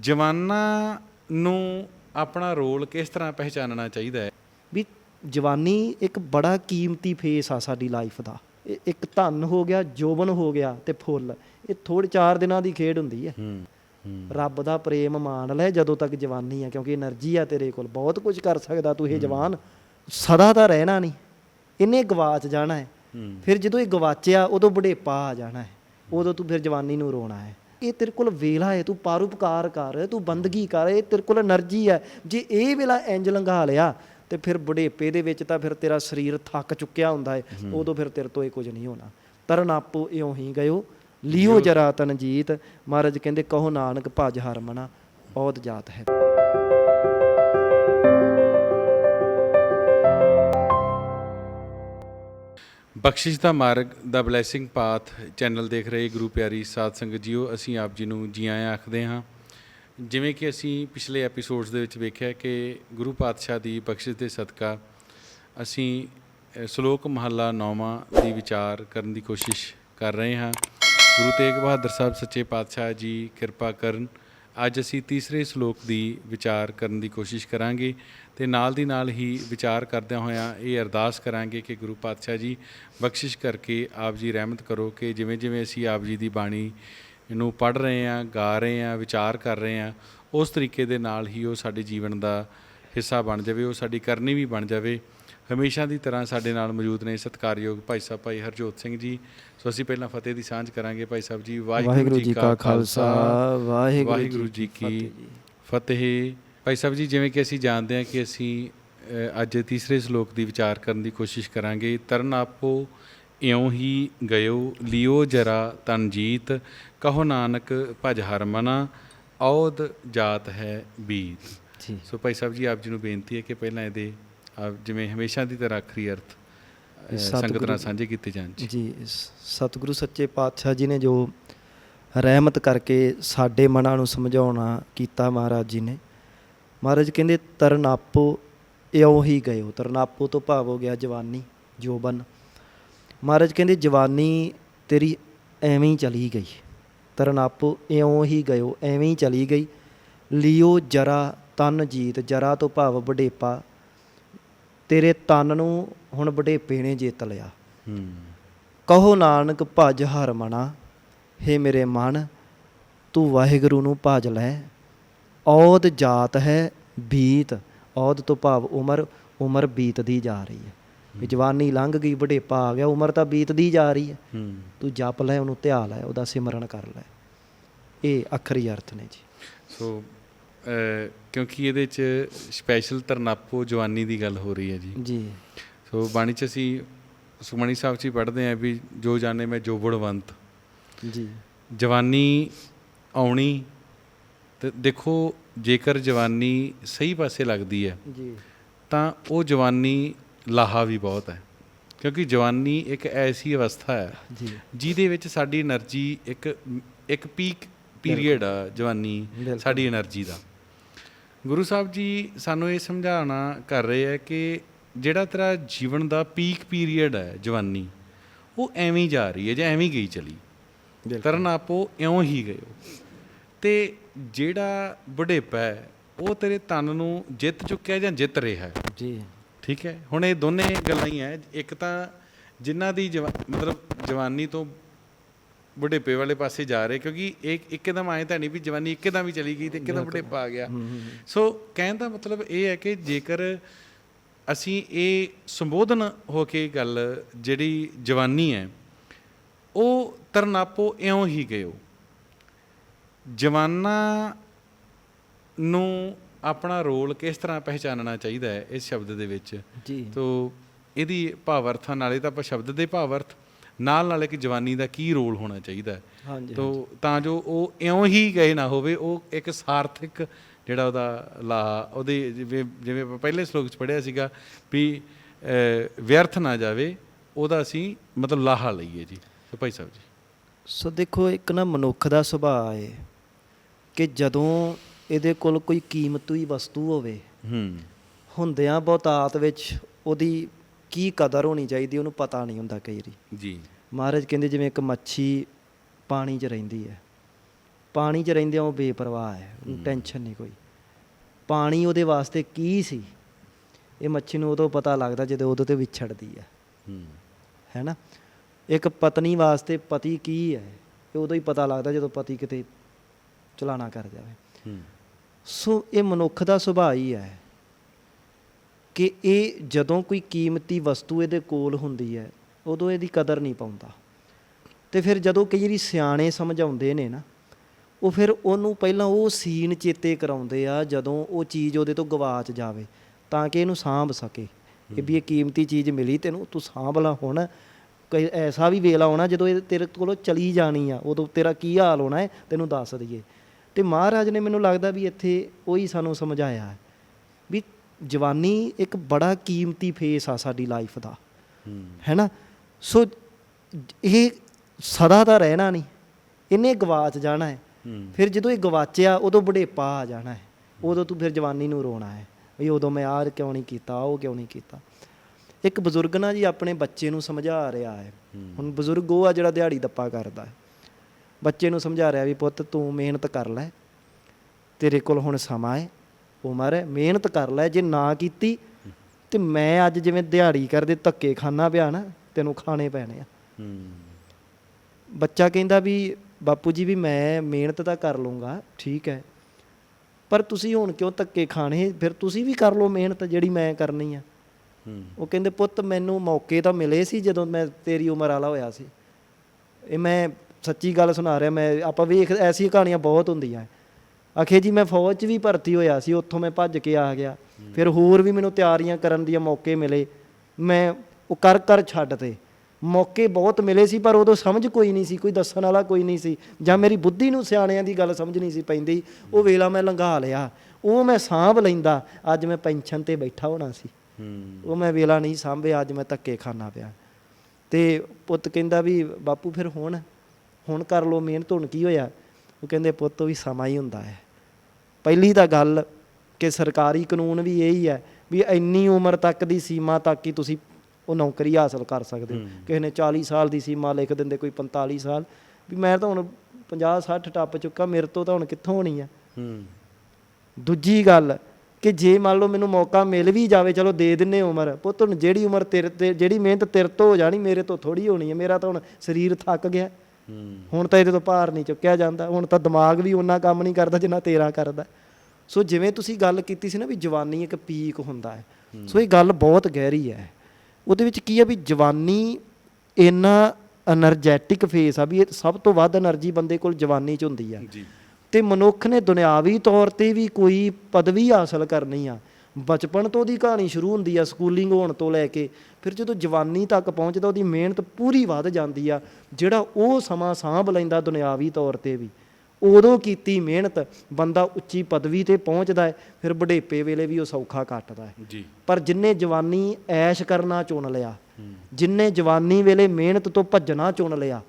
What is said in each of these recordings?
ਜਵਾਨਾਂ ਨੂੰ ਆਪਣਾ ਰੋਲ ਕਿਸ ਤਰ੍ਹਾਂ ਪਹਿਚਾਨਣਾ ਚਾਹੀਦਾ ਹੈ? ਵੀ ਜਵਾਨੀ ਇੱਕ ਬੜਾ ਕੀਮਤੀ ਫੇਸ ਆ ਸਾਡੀ ਲਾਈਫ ਦਾ। ਇਹ ਇੱਕ ਧਨ ਹੋ ਗਿਆ ਜੋਬਨ ਹੋ ਗਿਆ ਤੇ ਫੁੱਲ। ਇਹ ਥੋੜੇ ਚਾਰ ਦਿਨਾਂ ਦੀ ਖੇਡ ਹੁੰਦੀ ਹੈ। ਰੱਬ ਦਾ ਪ੍ਰੇਮ ਮਾਣ ਲੈ ਜਦੋਂ ਤੱਕ ਜਵਾਨੀ ਆ ਕਿਉਂਕਿ એનર્ਜੀ ਆ ਤੇਰੇ ਕੋਲ। ਬਹੁਤ ਕੁਝ ਕਰ ਸਕਦਾ ਤੂੰ ਇਹ ਜਵਾਨ। ਸਦਾ ਤਾਂ ਰਹਿਣਾ ਨਹੀਂ। ਇਹਨੇ ਗਵਾਚ ਜਾਣਾ ਹੈ। ਫਿਰ ਜਦੋਂ ਇਹ ਗਵਾਚਿਆ ਉਦੋਂ ਬੁਢੇਪਾ ਆ ਜਾਣਾ ਹੈ। ਉਦੋਂ ਤੂੰ ਫਿਰ ਜਵਾਨੀ ਨੂੰ ਰੋਣਾ ਹੈ। ਇਹ ਤੇਰੇ ਕੋਲ ਵੇਲਾ ਹੈ ਤੂੰ ਪਾਰਉਪਕਾਰ ਕਰ ਤੂੰ ਬੰਦਗੀ ਕਰ ਇਹ ਤੇਰੇ ਕੋਲ એનર્ਜੀ ਹੈ। ਜੇ ਇਹ ਵੇਲਾ ਇੰਜ ਲੰਘਾ ਲਿਆ ਤੇ ਫਿਰ ਬੁਢੇਪੇ ਦੇ ਵਿੱਚ ਤਾਂ ਫਿਰ ਤੇਰਾ ਸਰੀਰ ਥੱਕ ਚੁੱਕਿਆ ਹੁੰਦਾ ਹੈ। ਉਦੋਂ ਫਿਰ ਤੇਰੇ ਤੋਂ ਇਹ ਕੁਝ ਨਹੀਂ ਹੋਣਾ। ਤਰਨ ਆਪੋ ਇਉਂ ਹੀ ਗਇਓ ਲਿਓ ਜਰਾ ਤਨਜੀਤ ਮਹਾਰਾਜ ਕਹਿੰਦੇ ਕਹੋ ਨਾਨਕ ਭਜ ਹਰਮਨਾ ਔਦ ਜਾਤ ਹੈ। ਬਖਸ਼ਿਸ਼ ਦਾ ਮਾਰਗ, ਦਾ ਬਲੇਸਿੰਗ ਪਾਥ ਚੈਨਲ ਦੇਖ ਰਹੇ ਗੁਰੂ ਪਿਆਰੀ ਸਾਧ ਸੰਗਤ ਜੀਓ, ਅਸੀਂ ਆਪ ਜੀ ਨੂੰ ਜੀ ਆਇਆਂ ਆਖਦੇ ਹਾਂ। ਜਿਵੇਂ ਕਿ ਅਸੀਂ ਪਿਛਲੇ ਐਪੀਸੋਡਸ ਦੇ ਵਿੱਚ ਵੇਖਿਆ ਕਿ ਗੁਰੂ ਪਾਤਸ਼ਾਹ ਦੀ ਬਖਸ਼ਿਸ਼ ਦੇ ਸਦਕਾ ਅਸੀਂ ਸ਼ਲੋਕ ਮਹੱਲਾ ਨੌਵਾਂ ਦੀ ਵਿਚਾਰ ਕਰਨ ਦੀ ਕੋਸ਼ਿਸ਼ ਕਰ ਰਹੇ ਹਾਂ। ਗੁਰੂ ਤੇਗ ਬਹਾਦਰ ਸਾਹਿਬ ਸੱਚੇ ਪਾਤਸ਼ਾਹ ਜੀ ਕਿਰਪਾ ਕਰਨ, ਅੱਜ ਅਸੀਂ ਤੀਸਰੇ ਸ਼ਲੋਕ ਦੀ ਵਿਚਾਰ ਕਰਨ ਦੀ ਕੋਸ਼ਿਸ਼ ਕਰਾਂਗੇ। ਤੇ ਨਾਲ ਦੀ ਨਾਲ ਹੀ ਵਿਚਾਰ ਕਰਦਿਆਂ ਹੋਇਆਂ ਇਹ ਅਰਦਾਸ ਕਰਾਂਗੇ ਕਿ ਗੁਰੂ ਪਾਤਸ਼ਾਹ ਜੀ ਬਖਸ਼ਿਸ਼ ਕਰਕੇ ਆਪ ਜੀ ਰਹਿਮਤ ਕਰੋ ਕਿ ਜਿਵੇਂ ਜਿਵੇਂ ਅਸੀਂ ਆਪ ਜੀ ਦੀ ਬਾਣੀ ਨੂੰ ਪੜ੍ਹ ਰਹੇ ਹਾਂ ਗਾ ਰਹੇ ਹਾਂ ਵਿਚਾਰ ਕਰ ਰਹੇ ਹਾਂ ਉਸ ਤਰੀਕੇ ਦੇ ਨਾਲ ਹੀ ਉਹ ਸਾਡੇ ਜੀਵਨ ਦਾ ਹਿੱਸਾ ਬਣ ਜਾਵੇ ਉਹ ਸਾਡੀ ਕਰਨੀ ਵੀ ਬਣ ਜਾਵੇ। ਹਮੇਸ਼ਾ ਦੀ ਤਰ੍ਹਾਂ ਸਾਡੇ ਨਾਲ ਮੌਜੂਦ ਨੇ ਸਤਿਕਾਰਯੋਗ ਭਾਈ ਸਾਹਿਬ ਭਾਈ ਹਰਜੋਤ ਸਿੰਘ ਜੀ। ਸੋ ਅਸੀਂ ਪਹਿਲਾਂ ਫਤਿਹ ਦੀ ਸਾਂਝ ਕਰਾਂਗੇ ਭਾਈ ਸਾਹਿਬ ਜੀ। ਵਾਹਿਗੁਰੂ ਜੀ ਕਾ ਖਾਲਸਾ। ਵਾਹਿਗੁਰੂ ਜੀ ਕੀ ਫਤਿਹ। ਭਾਈ ਸਾਹਿਬ ਜੀ ਜਿਵੇਂ ਕਿ ਅਸੀਂ ਜਾਣਦੇ ਹਾਂ ਕਿ ਅਸੀਂ ਅੱਜ ਤੀਸਰੇ ਸ਼ਲੋਕ ਦੀ ਵਿਚਾਰ ਕਰਨ ਦੀ ਕੋਸ਼ਿਸ਼ ਕਰਾਂਗੇ ਤਰਨ ਆਪੋ ਇਉਂ ਹੀ ਗਇਓ ਲਿਓ ਜਰਾ ਤਨਜੀਤ ਕਹੋ ਨਾਨਕ ਭਜ ਹਰਮਨਾ ਔਦ ਜਾਤ ਹੈ ਬੀਤ। ਜੀ। ਸੋ ਭਾਈ ਸਾਹਿਬ ਜੀ ਆਪ ਜੀ ਨੂੰ ਬੇਨਤੀ ਹੈ ਕਿ ਪਹਿਲਾਂ ਇਹਦੇ ਆਪ ਜਿਵੇਂ ਹਮੇਸ਼ਾ ਦੀ ਤਰ੍ਹਾਂ ਆਖਰੀ ਅਰਥ ਸੰਗਤ ਨਾਲ ਸਾਂਝੇ ਕੀਤੇ ਜਾਣ। ਜੀ ਸਤਿਗੁਰੂ ਸੱਚੇ ਪਾਤਸ਼ਾਹ ਜੀ ਨੇ ਜੋ ਰਹਿਮਤ ਕਰਕੇ ਸਾਡੇ ਮਨਾਂ ਨੂੰ ਸਮਝਾਉਣਾ ਕੀਤਾ ਮਹਾਰਾਜ ਜੀ ਨੇ ਮਹਾਰਾਜ ਕਹਿੰਦੇ ਤਰਨਾਪੋ ਇਉਂ ਹੀ ਗਇਓ ਤਰਨਾਪੋ ਤੋਂ ਭਾਵ ਹੋ ਗਿਆ ਜਵਾਨੀ ਜੋਬਨ। ਮਹਾਰਾਜ ਕਹਿੰਦੇ ਜਵਾਨੀ ਤੇਰੀ ਐਵੇਂ ਹੀ ਚਲੀ ਗਈ। ਤਰਨਾਪੋ ਇਉਂ ਹੀ ਗਇਓ ਐਵੇਂ ਹੀ ਚਲੀ ਗਈ। ਲਿਓ ਜਰਾ ਤਨ ਜੀਤ ਜਰਾ ਤੋਂ ਭਾਵ ਬੁਢੇਪਾ ਤੇਰੇ ਤਨ ਨੂੰ ਹੁਣ ਬੁਢੇਪੇ ਨੇ ਜਿੱਤ ਲਿਆ। ਹੂੰ। ਕਹੋ ਨਾਨਕ ਭਜ ਹਰ ਮਨਾ। ਹੇ ਮੇਰੇ ਮਨ ਤੂੰ ਵਾਹਿਗੁਰੂ ਨੂੰ ਭਜ ਲੈ। ਔਦ ਜਾਤ ਹੈ ਬੀਤ ਔਦ ਤੋਂ ਭਾਵ ਉਮਰ ਉਮਰ ਬੀਤਦੀ ਜਾ ਰਹੀ ਹੈ। ਵੀ ਜਵਾਨੀ ਲੰਘ ਗਈ ਬੁਢੇਪਾ ਆ ਗਿਆ ਉਮਰ ਤਾਂ ਬੀਤਦੀ ਜਾ ਰਹੀ ਹੈ। ਤੂੰ ਜਪ ਲੈ ਉਹਨੂੰ ਧਿਆ ਲੈ ਉਹਦਾ ਸਿਮਰਨ ਕਰ ਲੈ। ਇਹ ਅਖਰੀ ਅਰਥ ਨੇ ਜੀ। ਸੋ ਕਿਉਂਕਿ ਇਹਦੇ ਚ ਸਪੈਸ਼ਲ ਤਰਨਾਪੋ ਜਵਾਨੀ ਦੀ ਗੱਲ ਹੋ ਰਹੀ ਹੈ ਜੀ। ਜੀ। ਸੋ ਬਾਣੀ ਚ ਅਸੀਂ ਸੁਖਮਣੀ ਸਾਹਿਬ ਚ ਹੀ ਪੜ੍ਹਦੇ ਆਂ ਵੀ ਜੋ ਜਾਣੇ ਮੈਂ ਜੋਬੜਵੰਤ ਜੀ। ਜਵਾਨੀ ਆਉਣੀ ਤੇ ਦੇਖੋ ਜੇਕਰ ਜਵਾਨੀ ਸਹੀ ਪਾਸੇ ਲੱਗਦੀ ਹੈ ਜੀ। ਤਾਂ ਉਹ ਜਵਾਨੀ ਲਾਹਾ ਵੀ ਬਹੁਤ ਹੈ। ਕਿਉਂਕਿ ਜਵਾਨੀ ਇੱਕ ਐਸੀ ਅਵਸਥਾ ਹੈ ਜੀ। ਜਿਹਦੇ ਵਿੱਚ ਸਾਡੀ એનર્ਜੀ ਇੱਕ ਇੱਕ ਪੀਕ ਪੀਰੀਅਡ ਆ ਜਵਾਨੀ ਸਾਡੀ એનર્ਜੀ ਦਾ। ਗੁਰੂ ਸਾਹਿਬ ਜੀ ਸਾਨੂੰ ਇਹ ਸਮਝਾਉਣਾ ਕਰ ਰਹੇ ਹੈ ਕਿ ਜਿਹੜਾ ਤੇਰਾ ਜੀਵਨ ਦਾ ਪੀਕ ਪੀਰੀਅਡ ਹੈ ਜਵਾਨੀ ਉਹ ਐਵੇਂ ਜਾ ਰਹੀ ਹੈ ਜਾਂ ਐਵੇਂ ਗਈ ਚਲੀ। ਤਰਨ ਆਪੋ ਇਉਂ ਹੀ ਗਏ ਤੇ ਜਿਹੜਾ ਬੁਢੇਪਾ ਹੈ ਉਹ ਤੇਰੇ ਤਨ ਨੂੰ ਜਿੱਤ ਚੁੱਕਿਆ ਜਾਂ ਜਿੱਤ ਰਿਹਾ ਹੈ? ਜੀ। ਠੀਕ ਹੈ? ਹੁਣ ਇਹ ਦੋਨੇ ਗੱਲਾਂ ਹੀ ਹੈ। ਇੱਕ ਤਾਂ ਜਿਨ੍ਹਾਂ ਦੀ ਮਤਲਬ ਜਵਾਨੀ ਤੋਂ ਬੁਢੇਪੇ ਵਾਲੇ ਪਾਸੇ ਜਾ ਰਹੇ ਕਿਉਂਕਿ ਇਹ ਇੱਕਦਮ ਆਏ ਤਾਂ ਨਹੀਂ ਵੀ ਜਵਾਨੀ ਇੱਕਦਮ ਹੀ ਚਲੀ ਗਈ ਤੇ ਇੱਕਦਮ ਬੁਢੇਪਾ ਆ ਗਿਆ। ਸੋ ਕਹਿਣ ਦਾ ਮਤਲਬ ਇਹ ਹੈ ਕਿ ਜੇਕਰ ਅਸੀਂ ਇਹ ਸੰਬੋਧਨ ਹੋ ਕੇ ਗੱਲ ਜਿਹੜੀ ਜਵਾਨੀ ਹੈ ਉਹ ਤਰਨਾਪੋ ਇਉਂ ਹੀ ਗਇਓ ਜਵਾਨਾਂ ਨੂੰ ਆਪਣਾ ਰੋਲ ਕਿਸ ਤਰ੍ਹਾਂ ਪਹਿਚਾਨਣਾ ਚਾਹੀਦਾ ਹੈ ਇਸ ਸ਼ਬਦ ਦੇ ਵਿੱਚ? ਜੀ। ਤੋ ਇਹਦੀ ਭਾਵ ਅਰਥਾਂ ਨਾਲੇ ਤਾਂ ਆਪਾਂ ਸ਼ਬਦ ਦੇ ਭਾਵ ਅਰਥ ਨਾਲ ਨਾਲ ਇੱਕ ਜਵਾਨੀ ਦਾ ਕੀ ਰੋਲ ਹੋਣਾ ਚਾਹੀਦਾ ਹੈ? ਹਾਂਜੀ ਤੋ ਤਾਂ ਜੋ ਉਹ ਇਉਂ ਹੀ ਗਏ ਨਾ ਹੋਵੇ ਉਹ ਇੱਕ ਸਾਰਥਿਕ ਜਿਹੜਾ ਉਹਦਾ ਲਾ ਉਹਦੇ ਜਿਵੇਂ ਆਪਾਂ ਪਹਿਲੇ ਸ਼ਲੋਕ ਚ ਪੜਿਆ ਸੀਗਾ ਵੀ ਵਿਅਰਥ ਨਾ ਜਾਵੇ ਉਹਦਾ ਅਸੀਂ ਮਤਲਬ ਲਾਹਾ ਲਈਏ ਜੀ। ਸੋ ਭਾਈ ਸਾਹਿਬ ਜੀ। ਸੋ ਦੇਖੋ ਇੱਕ ਨਾ ਮਨੁੱਖ ਦਾ ਸੁਭਾਅ ਹੈ। ਕਿ ਜਦੋਂ ਇਹਦੇ ਕੋਲ ਕੋਈ ਕੀਮਤੀ ਵਸਤੂ ਹੋਵੇ ਹੂੰ। ਹੁੰਦਿਆਂ ਬਹੁਤਾਤ ਵਿੱਚ ਉਹਦੀ ਕੀ ਕਦਰ ਹੋਣੀ ਚਾਹੀਦੀ ਉਹਨੂੰ ਪਤਾ ਨਹੀਂ ਹੁੰਦਾ ਕਈ ਵਾਰੀ। ਜੀ। ਮਹਾਰਾਜ ਕਹਿੰਦੇ ਜਿਵੇਂ ਇੱਕ ਮੱਛੀ ਪਾਣੀ 'ਚ ਰਹਿੰਦੀ ਹੈ। ਪਾਣੀ 'ਚ ਰਹਿੰਦਿਆਂ ਉਹ ਬੇਪਰਵਾਹ ਹੈ ਉਹਨੂੰ ਟੈਨਸ਼ਨ ਨਹੀਂ ਕੋਈ। ਪਾਣੀ ਉਹਦੇ ਵਾਸਤੇ ਕੀ ਸੀ? ਇਹ ਮੱਛੀ ਨੂੰ ਉਦੋਂ ਪਤਾ ਲੱਗਦਾ ਜਦੋਂ ਉਹਦੇ ਤੇ ਵਿਛੜਦੀ ਹੈ। ਹੂੰ ਨਾ? ਇੱਕ ਪਤਨੀ ਵਾਸਤੇ ਪਤੀ ਕੀ ਹੈ? ਇਹ ਉਦੋਂ ਹੀ ਪਤਾ ਲੱਗਦਾ ਜਦੋਂ ਪਤੀ ਕਿਤੇ ਚਲਾਣਾ ਕਰ ਜਾਵੇ। ਸੋ ਇਹ ਮਨੁੱਖ ਦਾ ਸੁਭਾਅ ਹੀ ਹੈ ਕਿ ਇਹ ਜਦੋਂ ਕੋਈ ਕੀਮਤੀ ਵਸਤੂ ਇਹਦੇ ਕੋਲ ਹੁੰਦੀ ਹੈ ਉਦੋਂ ਇਹਦੀ ਕਦਰ ਨਹੀਂ ਪਾਉਂਦਾ। ਤੇ ਫਿਰ ਜਦੋਂ ਕਈ ਵਾਰੀ ਸਿਆਣੇ ਸਮਝਾਉਂਦੇ ਨੇ ਨਾ ਉਹ ਫਿਰ ਉਹਨੂੰ ਪਹਿਲਾਂ ਉਹ ਸੀਨ ਚੇਤੇ ਕਰਾਉਂਦੇ ਆ ਜਦੋਂ ਉਹ ਚੀਜ਼ ਉਹਦੇ ਤੋਂ ਗਵਾਚ ਜਾਵੇ ਤਾਂ ਕਿ ਇਹਨੂੰ ਸਾਂਭ ਸਕੇ। ਇਹ ਵੀ ਇਹ ਕੀਮਤੀ ਚੀਜ਼ ਮਿਲੀ ਤੈਨੂੰ ਤੂੰ ਸਾਂਭ ਲਾ ਹੁਣ। ਕੋਈ ਐਸਾ ਵੀ ਵੇਲਾ ਆਉਣਾ ਜਦੋਂ ਇਹ ਤੇਰੇ ਕੋਲੋਂ ਚਲੀ ਜਾਣੀ ਆ ਉਦੋਂ ਤੇਰਾ ਕੀ ਹਾਲ ਹੋਣਾ ਹੈ ਤੈਨੂੰ ਦੱਸ ਦਈਏ। ਤੇ ਮਹਾਰਾਜ ਨੇ ਮੈਨੂੰ ਲੱਗਦਾ ਵੀ ਇੱਥੇ ਉਹੀ ਸਾਨੂੰ ਸਮਝਾਇਆ ਹੈ ਵੀ ਜਵਾਨੀ ਇੱਕ ਬੜਾ ਕੀਮਤੀ ਫੇਸ ਆ ਸਾਡੀ ਲਾਈਫ ਦਾ। ਹੂੰ। ਹੈ ਨਾ ਸੋ ਇਹ ਸਦਾ ਦਾ ਰਹਿਣਾ ਨਹੀਂ। ਇਹਨੇ ਗਵਾਚ ਜਾਣਾ ਹੈ। ਹੂੰ। ਫਿਰ ਜਦੋਂ ਇਹ ਗਵਾਚਿਆ ਉਦੋਂ ਬੁਢੇਪਾ ਆ ਜਾਣਾ ਹੈ। ਉਦੋਂ ਤੂੰ ਫਿਰ ਜਵਾਨੀ ਨੂੰ ਰੋਣਾ ਹੈ। ਵੀ ਉਦੋਂ ਮੈਂ ਆਹ ਕਿਉਂ ਨਹੀਂ ਕੀਤਾ ਉਹ ਕਿਉਂ ਨਹੀਂ ਕੀਤਾ। ਇੱਕ ਬਜ਼ੁਰਗ ਨਾ ਜੀ ਆਪਣੇ ਬੱਚੇ ਨੂੰ ਸਮਝਾ ਰਿਹਾ ਹੈ। ਹੁਣ ਬਜ਼ੁਰਗ ਉਹ ਆ ਜਿਹੜਾ ਦਿਹਾੜੀ ਦੱਪਾ ਕਰਦਾ ਹੈ। ਬੱਚੇ ਨੂੰ ਸਮਝਾ ਰਿਹਾ ਵੀ ਪੁੱਤ ਤੂੰ ਮਿਹਨਤ ਕਰ ਲੈ ਤੇਰੇ ਕੋਲ ਹੁਣ ਸਮਾਂ ਹੈ ਉਮਰ ਹੈ ਮਿਹਨਤ ਕਰ ਲੈ ਜੇ ਨਾ ਕੀਤੀ ਤੇ ਮੈਂ ਅੱਜ ਜਿਵੇਂ ਦਿਹਾੜੀ ਕਰਦੇ ਧੱਕੇ ਖਾਣਾ ਪਿਆ ਨਾ ਤੈਨੂੰ ਖਾਣੇ ਪੈਣੇ ਆ। ਹੂੰ। ਬੱਚਾ ਕਹਿੰਦਾ ਵੀ ਬਾਪੂ ਜੀ ਵੀ ਮੈਂ ਮਿਹਨਤ ਤਾਂ ਕਰ ਲੂੰਗਾ ਠੀਕ ਹੈ ਪਰ ਤੁਸੀਂ ਹੁਣ ਕਿਉਂ ਧੱਕੇ ਖਾਣੇ? ਫਿਰ ਤੁਸੀਂ ਵੀ ਕਰ ਲਓ ਮਿਹਨਤ ਜਿਹੜੀ ਮੈਂ ਕਰਨੀ ਆ। ਉਹ ਕਹਿੰਦੇ ਪੁੱਤ ਮੈਨੂੰ ਮੌਕੇ ਤਾਂ ਮਿਲੇ ਸੀ ਜਦੋਂ ਮੈਂ ਤੇਰੀ ਉਮਰ ਵਾਲਾ ਹੋਇਆ ਸੀ। ਇਹ ਮੈਂ ਸੱਚੀ ਗੱਲ ਸੁਣਾ ਰਿਹਾ ਮੈਂ ਆਪਾਂ ਵੇਖ ਐਸੀ ਕਹਾਣੀਆਂ ਬਹੁਤ ਹੁੰਦੀਆਂ ਆਖੇ ਜੀ ਮੈਂ ਫੌਜ 'ਚ ਵੀ ਭਰਤੀ ਹੋਇਆ ਸੀ ਉੱਥੋਂ ਮੈਂ ਭੱਜ ਕੇ ਆ ਗਿਆ। ਫਿਰ ਹੋਰ ਵੀ ਮੈਨੂੰ ਤਿਆਰੀਆਂ ਕਰਨ ਦੀਆਂ ਮੌਕੇ ਮਿਲੇ। ਮੈਂ ਉਹ ਕਰ ਕਰ ਛੱਡ ਤੇ। ਮੌਕੇ ਬਹੁਤ ਮਿਲੇ ਸੀ ਪਰ ਉਦੋਂ ਸਮਝ ਕੋਈ ਨਹੀਂ ਸੀ ਕੋਈ ਦੱਸਣ ਵਾਲਾ ਕੋਈ ਨਹੀਂ ਸੀ ਜਾਂ ਮੇਰੀ ਬੁੱਧੀ ਨੂੰ ਸਿਆਣਿਆਂ ਦੀ ਗੱਲ ਸਮਝ ਨਹੀਂ ਸੀ ਪੈਂਦੀ। ਉਹ ਵੇਲਾ ਮੈਂ ਲੰਘਾ ਲਿਆ। ਉਹ ਮੈਂ ਸਾਂਭ ਲੈਂਦਾ। ਅੱਜ ਮੈਂ ਪੈਨਸ਼ਨ ਤੇ ਬੈਠਾ ਹੋਣਾ ਸੀ। ਉਹ ਮੈਂ ਵੇਲਾ ਨਹੀਂ ਸਾਂਭਿਆ ਅੱਜ ਮੈਂ ਧੱਕੇ ਖਾਣਾ ਪਿਆ। ਤੇ ਪੁੱਤ ਕਹਿੰਦਾ ਵੀ ਬਾਪੂ ਫਿਰ ਹੁਣ? ਹੁਣ ਕਰ ਲੋ ਮਿਹਨਤ ਹੁਣ ਕੀ ਹੋਇਆ? ਉਹ ਕਹਿੰਦੇ ਪੁੱਤ ਵੀ ਸਮਾਂ ਹੀ ਹੁੰਦਾ ਹੈ। ਪਹਿਲੀ ਤਾਂ ਗੱਲ ਕਿ ਸਰਕਾਰੀ ਕਾਨੂੰਨ ਵੀ ਇਹੀ ਹੈ ਵੀ ਇੰਨੀ ਉਮਰ ਤੱਕ ਦੀ ਸੀਮਾ ਤੱਕ ਹੀ ਤੁਸੀਂ ਉਹ ਨੌਕਰੀ ਹਾਸਲ ਕਰ ਸਕਦੇ ਹੋ। ਕਿਸੇ ਨੇ 40 ਸਾਲ ਦੀ ਸੀਮਾ ਲਿਖ ਦਿੰਦੇ ਕੋਈ 45 ਸਾਲ। ਵੀ ਮੈਂ ਤਾਂ ਹੁਣ 50 60 ਟੱਪ ਚੁੱਕਾ ਮੇਰੇ ਤੋਂ ਤਾਂ ਹੁਣ ਕਿੱਥੋਂ ਹੋਣੀ ਆ? ਹੂੰ। ਦੂਜੀ ਗੱਲ ਕਿ ਜੇ ਮੰਨ ਲਓ ਮੈਨੂੰ ਮੌਕਾ ਮਿਲ ਵੀ ਜਾਵੇ ਚਲੋ ਦੇ ਦਿੰਨੇ ਉਮਰ। ਪੁੱਤ ਹੁਣ ਜਿਹੜੀ ਉਮਰ ਤੇਰੇ ਤੇ ਜਿਹੜੀ ਮਿਹਨਤ ਤੇਰੇ ਤੋਂ ਹੋ ਜਾਣੀ ਮੇਰੇ ਤੋਂ ਥੋੜੀ ਹੋਣੀ ਹੈ ਮੇਰਾ ਤਾਂ ਹੁਣ ਸਰੀਰ ਥੱਕ ਗਿਆ। ਹੁਣ ਤਾਂ ਇਹਦੇ ਤੋਂ ਭਾਰ ਨਹੀਂ ਚੁੱਕਿਆ ਜਾਂਦਾ ਹੁਣ ਤਾਂ ਦਿਮਾਗ ਵੀ ਉਹਨਾਂ ਕੰਮ ਨਹੀਂ ਕਰਦਾ ਜਿੰਨਾ ਤੇਰਾ ਕਰਦਾ। ਸੋ ਜਿਵੇਂ ਤੁਸੀਂ ਗੱਲ ਕੀਤੀ ਸੀ ਨਾ ਵੀ ਜਵਾਨੀ ਇੱਕ ਪੀਕ ਹੁੰਦਾ ਹੈ ਸੋ ਇਹ ਗੱਲ ਬਹੁਤ ਗਹਿਰੀ ਹੈ। ਉਹਦੇ ਵਿੱਚ ਕੀ ਹੈ ਵੀ ਜਵਾਨੀ ਇੰਨਾ એનર્ਜੈਟਿਕ ਫੇਸ ਆ ਵੀ ਇਹ ਸਭ ਤੋਂ ਵੱਧ એનર્ਜੀ ਬੰਦੇ ਕੋਲ ਜਵਾਨੀ 'ਚ ਹੁੰਦੀ ਆ। ਤੇ ਮਨੁੱਖ ਨੇ ਦੁਨਿਆਵੀ ਤੌਰ ਤੇ ਵੀ ਕੋਈ ਪਦਵੀ ਹਾਸਲ ਕਰਨੀ ਆ। ਬਚਪਨ ਤੋਂ ਦੀ ਕਹਾਣੀ ਸ਼ੁਰੂ ਹੁੰਦੀ ਆ ਸਕੂਲਿੰਗ ਹੋਣ ਤੋਂ ਲੈ ਕੇ ਫਿਰ ਜਦੋਂ ਜਵਾਨੀ ਤੱਕ ਪਹੁੰਚਦਾ ਉਹਦੀ ਮਿਹਨਤ ਪੂਰੀ ਵੱਧ ਜਾਂਦੀ ਆ ਜਿਹੜਾ ਉਹ ਸਮਾਂ ਸਾਂਭ ਲੈਂਦਾ ਦੁਨਿਆਵੀ ਤੌਰ ਤੇ ਵੀ। ਉਦੋਂ ਕੀਤੀ ਮਿਹਨਤ ਬੰਦਾ ਉੱਚੀ ਪਦਵੀ ਤੇ ਪਹੁੰਚਦਾ ਹੈ ਫਿਰ ਬੁਢੇਪੇ ਵੇਲੇ ਵੀ ਉਹ ਸੌਖਾ ਕੱਟਦਾ ਹੈ। ਜੀ। ਪਰ ਜਿੰਨੇ ਜਵਾਨੀ ਐਸ਼ ਕਰਨਾ ਚੁਣ ਲਿਆ ਜਿੰਨੇ ਜਵਾਨੀ ਵੇਲੇ ਮਿਹਨਤ ਤੋਂ ਭੱਜਣਾ ਚੁਣ ਲਿਆ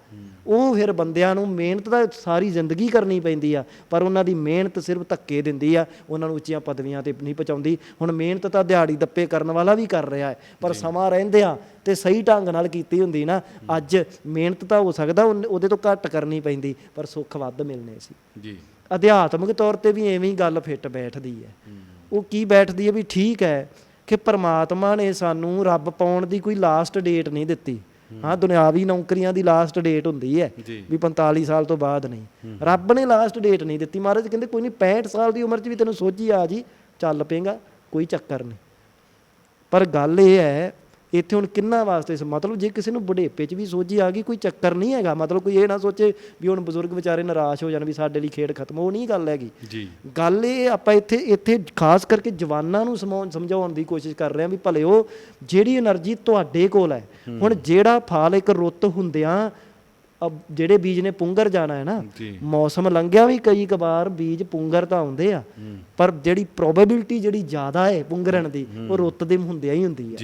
ਉਹ ਫਿਰ ਬੰਦਿਆਂ ਨੂੰ ਮਿਹਨਤ ਤਾਂ ਸਾਰੀ ਜ਼ਿੰਦਗੀ ਕਰਨੀ ਪੈਂਦੀ ਆ ਪਰ ਉਹਨਾਂ ਦੀ ਮਿਹਨਤ ਸਿਰਫ ਧੱਕੇ ਦਿੰਦੀ ਆ ਉਹਨਾਂ ਨੂੰ ਉੱਚੀਆਂ ਪਦਵੀਆਂ ਤੇ ਨਹੀਂ ਪਹੁੰਚਾਉਂਦੀ। ਹੁਣ ਮਿਹਨਤ ਤਾਂ ਦਿਹਾੜੀ ਦੱਪੇ ਕਰਨ ਵਾਲਾ ਵੀ ਕਰ ਰਿਹਾ ਹੈ ਪਰ ਸਮਾਂ ਰਹਿੰਦਿਆਂ ਤੇ ਸਹੀ ਢੰਗ ਨਾਲ ਕੀਤੀ ਹੁੰਦੀ ਨਾ ਅੱਜ ਮਿਹਨਤ ਤਾਂ ਹੋ ਸਕਦਾ ਉਹਦੇ ਤੋਂ ਘੱਟ ਕਰਨੀ ਪੈਂਦੀ ਪਰ ਸੁੱਖ ਵੱਧ ਮਿਲਨੇ ਸੀ। ਜੀ। ਅਧਿਆਤਮਿਕ ਤੌਰ ਤੇ ਵੀ ਐਵੇਂ ਹੀ ਗੱਲ ਫਿੱਟ ਬੈਠਦੀ ਹੈ। ਉਹ ਕੀ ਬੈਠਦੀ ਹੈ ਵੀ ਠੀਕ ਹੈ ਕਿ ਪ੍ਰਮਾਤਮਾ ਨੇ ਸਾਨੂੰ ਰੱਬ ਪਾਉਣ ਦੀ ਕੋਈ ਲਾਸਟ ਡੇਟ ਨਹੀਂ ਦਿੱਤੀ। ਹਾਂ ਦੁਨਿਆਵੀ ਨੌਕਰੀਆਂ ਦੀ ਲਾਸਟ ਡੇਟ ਹੁੰਦੀ ਹੈ ਵੀ 45 ਸਾਲ ਤੋਂ ਬਾਅਦ ਨਹੀਂ। ਰੱਬ ਨੇ ਲਾਸਟ ਡੇਟ ਨਹੀਂ ਦਿੱਤੀ। ਮਹਾਰਾਜ ਕਹਿੰਦੇ ਕੋਈ ਨਹੀਂ 65 ਸਾਲ ਦੀ ਉਮਰ 'ਚ ਵੀ ਤੈਨੂੰ ਸੋਝੀ ਆ ਜੀ ਚੱਲ ਪੇਗਾ ਕੋਈ ਚੱਕਰ ਨਹੀਂ। ਪਰ ਗੱਲ ਇਹ ਹੈ ਇੱਥੇ ਹੁਣ ਕਿੰਨਾ ਵਾਸਤੇ ਮਤਲਬ ਜੇ ਕਿਸੇ ਨੂੰ ਬੁਢੇਪੇ 'ਚ ਵੀ ਸੋਝੀ ਆ ਗਈ ਕੋਈ ਚੱਕਰ ਨਹੀਂ ਹੈਗਾ। ਮਤਲਬ ਕੋਈ ਇਹ ਨਾ ਸੋਚੇ ਵੀ ਹੁਣ ਬਜ਼ੁਰਗ ਵਿਚਾਰੇ ਨਿਰਾਸ਼ ਹੋ ਜਾਣ ਵੀ ਸਾਡੇ ਲਈ ਖੇਡ ਖਤਮ ਉਹ ਨਹੀਂ ਗੱਲ ਹੈਗੀ। ਜੀ। ਗੱਲ ਇਹ ਆਪਾਂ ਇੱਥੇ ਇੱਥੇ ਖਾਸ ਕਰਕੇ ਜਵਾਨਾਂ ਨੂੰ ਸਮਝਾਉਣ ਦੀ ਕੋਸ਼ਿਸ਼ ਕਰ ਰਹੇ ਹਾਂ ਵੀ ਭਲੇ ਜਿਹੜੀ એનર્ਜੀ ਤੁਹਾਡੇ ਕੋਲ ਹੈ ਹੁਣ ਜਿਹੜਾ ਫਾਲ ਇੱਕ ਰੁੱਤ ਹੁੰਦਿਆਂ ਅਬ ਜਿਹੜੇ ਬੀਜ ਨੇ ਪੁੰਗਰ ਜਾਣਾ ਹੈ ਨਾ ਮੌਸਮ ਲੰਘਿਆ ਵੀ ਕਈ ਕਬਾਰ ਬੀਜ ਪੁੰਗਰ ਤਾਂ ਆਉਂਦੇ ਆ ਪਰ ਜਿਹੜੀ ਪ੍ਰੋਬੇਬਿਲਿਟੀ ਜਿਹੜੀ ਜ਼ਿਆਦਾ ਹੈ ਪੁੰਗਰਣ ਦੀ ਉਹ ਰੁੱਤ ਦੇ ਹੁੰਦਿਆਂ ਹੀ ਹੁੰਦੀ ਹੈ।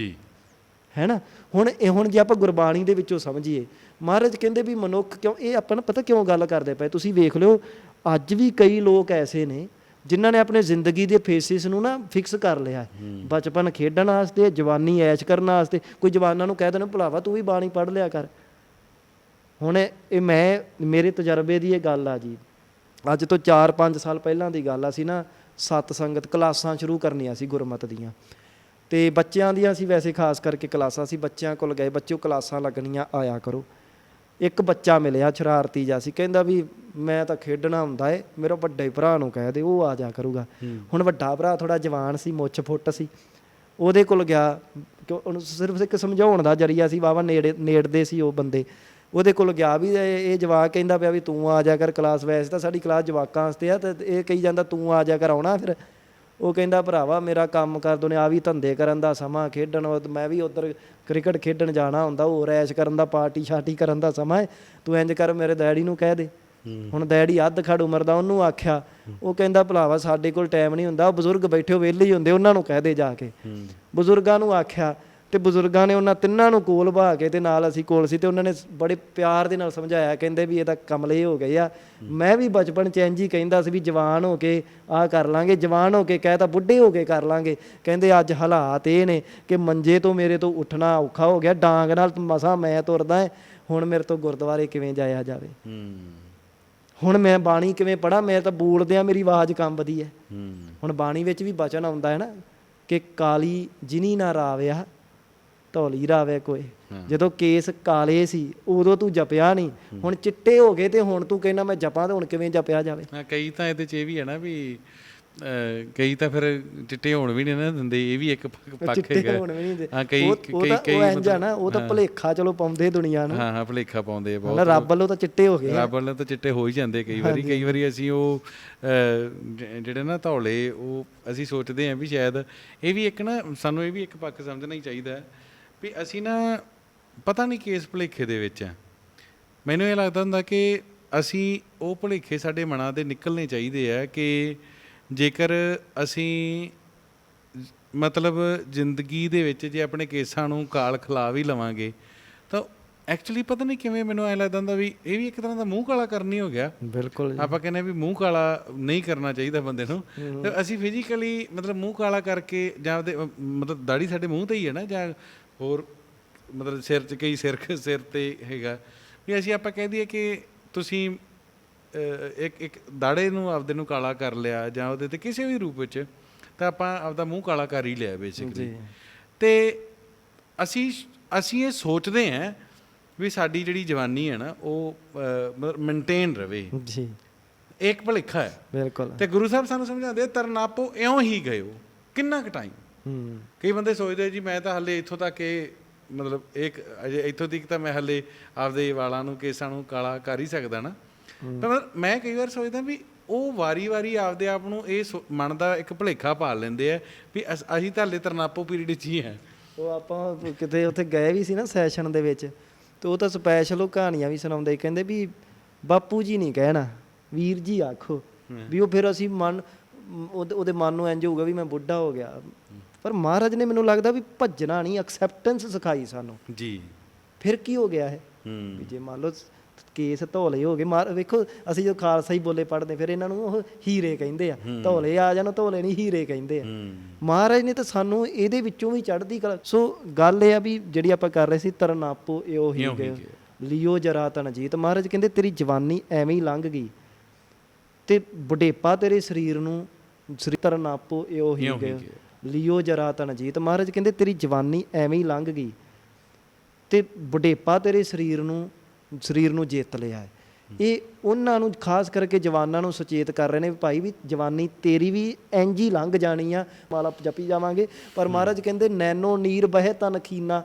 ਹੈ ਨਾ ਹੁਣ ਇਹ ਹੁਣ ਜੇ ਆਪਾਂ ਗੁਰਬਾਣੀ ਦੇ ਵਿੱਚੋਂ ਸਮਝੀਏ ਮਹਾਰਾਜ ਕਹਿੰਦੇ ਵੀ ਮਨੁੱਖ ਕਿਉਂ ਇਹ ਆਪਾਂ ਨੂੰ ਪਤਾ ਕਿਉਂ ਗੱਲ ਕਰਦੇ ਪਏ? ਤੁਸੀਂ ਵੇਖ ਲਿਓ ਅੱਜ ਵੀ ਕਈ ਲੋਕ ਐਸੇ ਨੇ ਜਿਨ੍ਹਾਂ ਨੇ ਆਪਣੇ ਜ਼ਿੰਦਗੀ ਦੇ ਫੇਸਿਸ ਨੂੰ ਨਾ ਫਿਕਸ ਕਰ ਲਿਆ। ਬਚਪਨ ਖੇਡਣ ਵਾਸਤੇ ਜਵਾਨੀ ਐਸ਼ ਕਰਨ ਵਾਸਤੇ ਕੋਈ ਜਵਾਨਾਂ ਨੂੰ ਕਹਿ ਦੇਣਾ ਭੁਲਾਵਾ ਤੂੰ ਵੀ ਬਾਣੀ ਪੜ੍ਹ ਲਿਆ ਕਰ। ਹੁਣ ਇਹ ਮੈਂ ਮੇਰੇ ਤਜਰਬੇ ਦੀ ਇਹ ਗੱਲ ਆ ਜੀ। ਅੱਜ ਤੋਂ 4-5 ਸਾਲ ਪਹਿਲਾਂ ਦੀ ਗੱਲ ਆ ਸੀ ਨਾ ਸਤ ਸੰਗਤ ਕਲਾਸਾਂ ਸ਼ੁਰੂ ਕਰਨੀਆਂ ਸੀ ਗੁਰਮਤ ਦੀਆਂ। ਤੇ ਬੱਚਿਆਂ ਦੀਆਂ ਅਸੀਂ ਵੈਸੇ ਖਾਸ ਕਰਕੇ ਕਲਾਸਾਂ ਸੀ ਬੱਚਿਆਂ ਕੋਲ ਗਏ ਬੱਚਿਓ ਕਲਾਸਾਂ ਲੱਗਣੀਆਂ ਆਇਆ ਕਰੋ। ਇੱਕ ਬੱਚਾ ਮਿਲਿਆ ਸ਼ਰਾਰਤੀ ਜਿਹਾ ਸੀ ਕਹਿੰਦਾ ਵੀ ਮੈਂ ਤਾਂ ਖੇਡਣਾ ਹੁੰਦਾ ਏ ਮੇਰਾ ਵੱਡੇ ਭਰਾ ਨੂੰ ਕਹਿ ਦੇ ਉਹ ਆ ਜਾ ਕਰੂਗਾ। ਹੁਣ ਵੱਡਾ ਭਰਾ ਥੋੜਾ ਜਵਾਨ ਸੀ ਮੁੱਛ ਫੁੱਟ ਸੀ ਉਹਦੇ ਕੋਲ ਗਿਆ ਕਿ ਉਹਨੂੰ ਸਿਰਫ ਇੱਕ ਸਮਝਾਉਣ ਦਾ ਜਰੀਆ ਸੀ ਵਾਵਾ ਨੇੜੇ ਨੇੜਦੇ ਸੀ ਉਹ ਬੰਦੇ। ਉਹਦੇ ਕੋਲ ਗਿਆ ਵੀ ਇਹ ਇਹ ਜਵਾਕ ਕਹਿੰਦਾ ਪਿਆ ਵੀ ਤੂੰ ਆ ਜਾ ਕਰ ਕਲਾਸ ਵੈਸੇ ਤਾਂ ਸਾਡੀ ਕਲਾਸ ਜਵਾਕਾਂ ਵਾਸਤੇ ਆ ਤੇ ਇਹ ਕਹੀ ਜਾਂਦਾ ਤੂੰ ਆ ਜਾ ਕਰ ਆਉਣਾ ਫਿਰ। ਉਹ ਕਹਿੰਦਾ ਭਰਾਵਾ ਮੇਰਾ ਕੰਮ ਕਰ ਦੋ ਨੇ ਆ ਵੀ ਧੰਦੇ ਕਰਨ ਦਾ ਸਮਾਂ ਖੇਡਣ ਮੈਂ ਵੀ ਉਧਰ ਕ੍ਰਿਕਟ ਖੇਡਣ ਜਾਣਾ ਹੁੰਦਾ ਉਹ ਰੈਸ਼ ਕਰਨ ਦਾ ਪਾਰਟੀ ਸ਼ਾਰਟੀ ਕਰਨ ਦਾ ਸਮਾਂ ਤੂੰ ਇੰਜ ਕਰ ਮੇਰੇ ਡੈਡੀ ਨੂੰ ਕਹਿ ਦੇ। ਹੁਣ ਡੈਡੀ ਅੱਧ ਖੜ ਉਮਰ ਦਾ ਉਹਨੂੰ ਆਖਿਆ ਉਹ ਕਹਿੰਦਾ ਭਰਾਵਾ ਸਾਡੇ ਕੋਲ ਟਾਈਮ ਨਹੀਂ ਹੁੰਦਾ ਉਹ ਬਜ਼ੁਰਗ ਬੈਠੇ ਵਿਹਲੇ ਹੀ ਹੁੰਦੇ ਉਹਨਾਂ ਨੂੰ ਕਹਿ ਦੇ ਜਾ ਕੇ। ਬਜ਼ੁਰਗਾਂ ਨੂੰ ਆਖਿਆ ਤੇ ਬਜ਼ੁਰਗਾਂ ਨੇ ਉਹਨਾਂ ਤਿੰਨਾਂ ਨੂੰ ਕੋਲ ਬਹਾ ਕੇ ਤੇ ਨਾਲ ਅਸੀਂ ਕੋਲ ਸੀ ਤੇ ਉਹਨਾਂ ਨੇ ਬੜੇ ਪਿਆਰ ਦੇ ਨਾਲ ਸਮਝਾਇਆ ਕਹਿੰਦੇ ਵੀ ਇਹ ਤਾਂ ਕਮਲੇ ਹੋ ਗਏ ਆ। ਮੈਂ ਵੀ ਬਚਪਨ ਚ ਇੰਝ ਹੀ ਕਹਿੰਦਾ ਸੀ ਵੀ ਜਵਾਨ ਹੋ ਕੇ ਆਹ ਕਰ ਲਾਂਗੇ ਜਵਾਨ ਹੋ ਕੇ ਕਹਿ ਤਾਂ ਬੁੱਢੇ ਹੋ ਕੇ ਕਰ ਲਾਂਗੇ। ਕਹਿੰਦੇ ਅੱਜ ਹਾਲਾਤ ਇਹ ਨੇ ਕਿ ਮੰਜੇ ਤੋਂ ਮੇਰੇ ਤੋਂ ਉੱਠਣਾ ਔਖਾ ਹੋ ਗਿਆ ਡਾਂਗ ਨਾਲ ਮਸਾਂ ਮੈਂ ਤੁਰਦਾ ਹੁਣ ਮੇਰੇ ਤੋਂ ਗੁਰਦੁਆਰੇ ਕਿਵੇਂ ਜਾਇਆ ਜਾਵੇ? ਹੁਣ ਮੈਂ ਬਾਣੀ ਕਿਵੇਂ ਪੜਾਂ ਮੈਂ ਤਾਂ ਬੋਲਦਿਆਂ ਮੇਰੀ ਆਵਾਜ਼ ਕੰਬਦੀ ਹੈ। ਹੁਣ ਬਾਣੀ ਵਿੱਚ ਵੀ ਬਚਨ ਆਉਂਦਾ ਹੈ ਨਾ ਕਿ ਕਾਲੀ ਜਿਨੀ ਨਾ ਰਾਵਿਆ ਧੌਲੀ ਰਾਵੇ ਕੋਈ। ਜਦੋਂ ਕੇਸ ਕਾਲੇ ਸੀ ਉਦੋਂ ਤੂੰ ਜਪਿਆ ਨਹੀਂ। ਹੁਣ ਚਿੱਟੇ ਹੋ ਗਏ ਤੇ ਹੁਣ ਤੂੰ ਕਹਿੰਦਾ ਮੈਂ ਜਪਾਂ ਤੇ ਹੁਣ ਕਿਵੇਂ ਜਪਿਆ ਜਾਵੇ? ਹਾਂ ਕਈ ਤਾਂ ਇਹਦੇ ਚ ਇਹ ਵੀ ਹੈ ਨਾ ਵੀ ਕਈ ਤਾਂ ਫਿਰ ਚਿੱਟੇ ਹੋਣ ਵੀ ਨਹੀਂ ਨਾ ਦਿੰਦੇ ਇਹ ਵੀ ਇੱਕ ਪੱਖ ਪੱਖ ਚਿੱਟੇ ਹੈਗਾ। ਹੋਣ ਵੀ ਨਹੀਂ ਦੇ ਹਾਂ ਕਈ ਕਈ ਕਈ ਉਹ ਇੰਜ ਆ ਨਾ ਉਹ ਤਾਂ ਭੁਲੇਖਾ ਚਲੋ ਪਾਉਂਦੇ ਦੁਨੀਆ ਨੂੰ। ਹਾਂ ਹਾਂ ਭਲੇਖਾ ਪਾਉਂਦੇ ਆ ਬਹੁਤ। ਰੱਬ ਵੱਲੋਂ ਤਾਂ ਚਿੱਟੇ ਹੋ ਗਏ ਆ। ਰੱਬ ਵੱਲੋਂ ਤਾਂ ਚਿੱਟੇ ਹੋ ਹੀ ਜਾਂਦੇ ਕਈ ਵਾਰੀ। ਕਈ ਵਾਰੀ ਅਸੀਂ ਉਹ ਜਿਹੜੇ ਨਾ ਧੌਲੇ ਉਹ ਅਸੀਂ ਸੋਚਦੇ ਹਾਂ ਵੀ ਸ਼ਾਇਦ ਇਹ ਵੀ ਇੱਕ ਨਾ ਸਾਨੂੰ ਇਹ ਵੀ ਇੱਕ ਪੱਖ ਸਮਝਣਾ ਹੀ ਚਾਹੀਦਾ। ਹੈ ਵੀ ਅਸੀਂ ਨਾ ਪਤਾ ਨਹੀਂ ਕਿਸ ਭੁਲੇਖੇ ਦੇ ਵਿੱਚ ਆ ਮੈਨੂੰ ਇਹ ਲੱਗਦਾ ਹੁੰਦਾ ਕਿ ਅਸੀਂ ਉਹ ਭੁਲੇਖੇ ਸਾਡੇ ਮਨਾਂ ਦੇ ਨਿਕਲਣੇ ਚਾਹੀਦੇ ਆ ਕਿ ਜੇਕਰ ਅਸੀਂ ਮਤਲਬ ਜ਼ਿੰਦਗੀ ਦੇ ਵਿੱਚ ਜੇ ਆਪਣੇ ਕੇਸਾਂ ਨੂੰ ਕਾਲ ਖਿਲਾ ਵੀ ਲਵਾਂਗੇ ਤਾਂ ਐਕਚੁਅਲੀ ਪਤਾ ਨਹੀਂ ਕਿਵੇਂ ਮੈਨੂੰ ਐ ਲੱਗਦਾ ਹੁੰਦਾ ਵੀ ਇਹ ਵੀ ਇੱਕ ਤਰ੍ਹਾਂ ਦਾ ਮੂੰਹ ਕਾਲਾ ਕਰਨੀ ਹੋ ਗਿਆ। ਬਿਲਕੁਲ ਆਪਾਂ ਕਹਿੰਦੇ ਵੀ ਮੂੰਹ ਕਾਲਾ ਨਹੀਂ ਕਰਨਾ ਚਾਹੀਦਾ ਬੰਦੇ ਨੂੰ। ਤੇ ਅਸੀਂ ਫਿਜ਼ੀਕਲੀ ਮਤਲਬ ਮੂੰਹ ਕਾਲਾ ਕਰਕੇ ਜਾਂ ਮਤਲਬ ਦਾੜੀ ਸਾਡੇ ਮੂੰਹ ਤੇ ਹੀ ਹੈ ਨਾ ਜਾਂ ਹੋਰ ਮਤਲਬ ਸਿਰ 'ਚ ਕਈ ਸਿਰ ਸਿਰ ਤੇ ਹੈਗਾ। ਵੀ ਅਸੀਂ ਆਪਾਂ ਕਹਿ ਦਈਏ ਕਿ ਤੁਸੀਂ ਇੱਕ ਇੱਕ ਦਾੜੇ ਨੂੰ ਆਪਦੇ ਨੂੰ ਕਾਲਾ ਕਰ ਲਿਆ ਜਾਂ ਉਹਦੇ ਤੇ ਕਿਸੇ ਵੀ ਰੂਪ ਵਿੱਚ ਤਾਂ ਆਪਾਂ ਆਪਦਾ ਮੂੰਹ ਕਾਲਾ ਕਰ ਹੀ ਲਿਆ ਬੇਸਿਕਲੀ ਤੇ ਅਸੀਂ ਅਸੀਂ ਇਹ ਸੋਚਦੇ ਹਾਂ ਵੀ ਸਾਡੀ ਜਿਹੜੀ ਜਵਾਨੀ ਹੈ ਨਾ ਉਹ ਮੇਨਟੇਨ ਰਵੇ। ਜੀ। ਇੱਕ ਭੁਲੇਖਾ ਹੈ। ਬਿਲਕੁਲ। ਤੇ ਗੁਰੂ ਸਾਹਿਬ ਸਾਨੂੰ ਸਮਝਾਉਂਦੇ ਆ, ਤਰਨਾਪੋ ਇਉਂ ਹੀ ਗਇਓ। ਕਿੰਨਾ ਕੁ ਟਾਈਮ ਹੂੰ ਕਈ ਬੰਦੇ ਸੋਚਦੇ ਜੀ ਮੈਂ ਤਾਂ ਹੱਲੇ ਇੱਥੋਂ ਤੱਕ ਇਹ ਮਤਲਬ ਇੱਕ ਅਜੇ ਇੱਥੋਂ ਤੱਕ ਤਾਂ ਮੈਂ ਹੱਲੇ ਆਪਦੇ ਵਾਲਾਂ ਨੂੰ ਕੇਸਾਂ ਨੂੰ ਕਾਲਾ ਕਰ ਹੀ ਸਕਦਾ ਨਾ। ਪਰ ਮੈਂ ਕਈ ਵਾਰ ਸੋਚਦਾ ਵੀ ਉਹ ਵਾਰੀ-ਵਾਰੀ ਆਪਦੇ ਆਪ ਨੂੰ ਇਹ ਮਨ ਦਾ ਇੱਕ ਭੁਲੇਖਾ ਪਾਲ ਲੈਂਦੇ ਆ ਵੀ ਅਸ- ਤਾਂ ਹੱਲੇ ਤਰਨਾਪੋ ਪੀਰੀਅਡ 'ਚ ਹੀ ਹਾਂ ਉਹ ਆਪਾਂ ਕਿਤੇ ਉੱਥੇ ਗਏ ਵੀ ਸੀ ਨਾ ਸੈਸ਼ਨ ਦੇ ਵਿੱਚ ਤੇ ਉਹ ਤਾਂ ਸਪੈਸ਼ਲ ਉਹ ਕਹਾਣੀਆਂ ਵੀ ਸੁਣਾਉਂਦੇ ਕਹਿੰਦੇ ਵੀ ਬਾਪੂ ਜੀ ਨਹੀਂ ਕਹਿਣਾ ਵੀਰ ਜੀ ਆਖੋ। ਵੀ ਉਹ ਫਿਰ ਅਸੀਂ ਮਨ ਉਹਦੇ ਮਨ ਨੂੰ ਇੰਜ ਹੋਊਗਾ ਵੀ ਮੈਂ ਬੁੱਢਾ ਹੋ ਗਿਆ। ਪਰ ਮਹਾਰਾਜ ਨੇ ਮੈਨੂੰ ਲੱਗਦਾ ਵੀ ਭੱਜਣਾ ਨਹੀਂ ਐਕਸੈਪਟੈਂਸ ਸਿਖਾਈ ਸਾਨੂੰ। ਜੀ। ਫਿਰ ਕੀ ਹੋ ਗਿਆ ਹੈ। ਵੀ ਜੇ ਮੰਨ ਲਓ ਕੇਸ ਧੌਲੇ ਹੋ ਗਏ ਮਾਰ ਵੇਖੋ ਅਸੀਂ ਜੋ ਖਾਲਸਾ ਹੀ ਬੋਲੇ ਪੜਦੇ ਫਿਰ ਇਹਨਾਂ ਨੂੰ ਉਹ ਹੀਰੇ ਕਹਿੰਦੇ ਆ। ਧੌਲੇ ਆ ਜਾਣ ਧੌਲੇ ਨਹੀਂ ਹੀਰੇ ਕਹਿੰਦੇ ਆ। ਮਹਾਰਾਜ ਨੇ ਤਾਂ ਸਾਨੂੰ ਇਹਦੇ ਵਿੱਚੋਂ ਵੀ ਚੜ੍ਹਦੀ ਕਲਾ ਸੋ ਗੱਲ ਇਹ ਆ ਵੀ ਜਿਹੜੀ ਆਪਾਂ ਕਰ ਰਹੇ ਸੀ ਤਰਨਾਪੋ ਇਹੋ ਹੀ ਗਏ। ਲਿਓ ਜਰਾ ਤਨਜੀਤ ਮਹਾਰਾਜ ਕਹਿੰਦੇ ਤੇਰੀ ਜਵਾਨੀ ਐਵੇਂ ਹੀ ਲੰਘ ਗਈ। ਤੇ ਬੁਢੇਪਾ ਤੇਰੇ ਸਰੀਰ ਨੂੰ ਸ੍ਰੀ ਤਰਨਾਪੋ ਇਹੋ ਹੀ ਗਏ। ਲਿਓ ਜਰਾ ਤਨਜੀਤ ਮਹਾਰਾਜ ਕਹਿੰਦੇ ਤੇਰੀ ਜਵਾਨੀ ਐਵੇਂ ਹੀ ਲੰਘ ਗਈ ਤੇ ਬੁਢੇਪਾ ਤੇਰੇ ਸਰੀਰ ਨੂੰ ਸਰੀਰ ਨੂੰ ਜਿੱਤ ਲਿਆ ਇਹ ਉਹਨਾਂ ਨੂੰ ਖਾਸ ਕਰਕੇ ਜਵਾਨਾਂ ਨੂੰ ਸੁਚੇਤ ਕਰ ਰਹੇ ਨੇ ਵੀ ਭਾਈ ਵੀ ਜਵਾਨੀ ਤੇਰੀ ਵੀ ਇੰਜ ਹੀ ਲੰਘ ਜਾਣੀ ਆ ਮਾਲਾ ਜਪੀ ਜਾਵਾਂਗੇ। ਪਰ ਮਹਾਰਾਜ ਕਹਿੰਦੇ ਨੈਨੋ ਨੀਰ ਬਹਿ ਤਨ ਖੀਨਾ।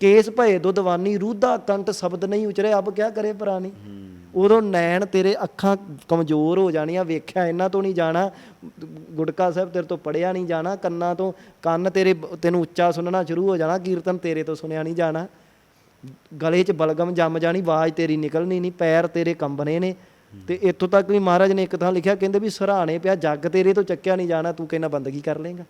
ਕੇਸ ਭਏ ਦੁਦਵਾਨੀ ਰੂਦਾ ਕੰਟ ਸ਼ਬਦ ਨਹੀਂ ਉਚਰੇ ਅਬ ਕਿਆ ਕਰੇ ਪ੍ਰਾਨੀ? ਉਦੋਂ ਨੈਣ ਤੇਰੇ ਅੱਖਾਂ ਕਮਜ਼ੋਰ ਹੋ ਜਾਣੀਆਂ ਵੇਖਿਆ ਇਹਨਾਂ ਤੋਂ ਨਹੀਂ ਜਾਣਾ ਗੁਟਕਾ ਸਾਹਿਬ ਤੇਰੇ ਤੋਂ ਪੜਿਆ ਨਹੀਂ ਜਾਣਾ ਕੰਨਾਂ ਤੋਂ ਕੰਨ ਤੇਰੇ ਤੈਨੂੰ ਉੱਚਾ ਸੁਣਨਾ ਸ਼ੁਰੂ ਹੋ ਜਾਣਾ ਕੀਰਤਨ ਤੇਰੇ ਤੋਂ ਸੁਣਿਆ ਨਹੀਂ ਜਾਣਾ। ਗਲੇ 'ਚ ਬਲਗਮ ਜੰਮ ਜਾਣੀ ਆਵਾਜ਼ ਤੇਰੀ ਨਿਕਲਣੀ ਨਹੀਂ ਪੈਰ ਤੇਰੇ ਕੰਬਣੇ ਨੇ। ਤੇ ਇੱਥੋਂ ਤੱਕ ਵੀ ਮਹਾਰਾਜ ਨੇ ਇੱਕ ਥਾਂ ਲਿਖਿਆ ਕਹਿੰਦੇ ਵੀ ਸਰਾਣੇ ਪਿਆ ਜੱਗ ਤੇਰੇ ਤੋਂ ਚੱਕਿਆ ਨਹੀਂ ਜਾਣਾ ਤੂੰ ਕਹਿੰਦਾ ਬੰਦਗੀ ਕਰ ਲੇਗਾ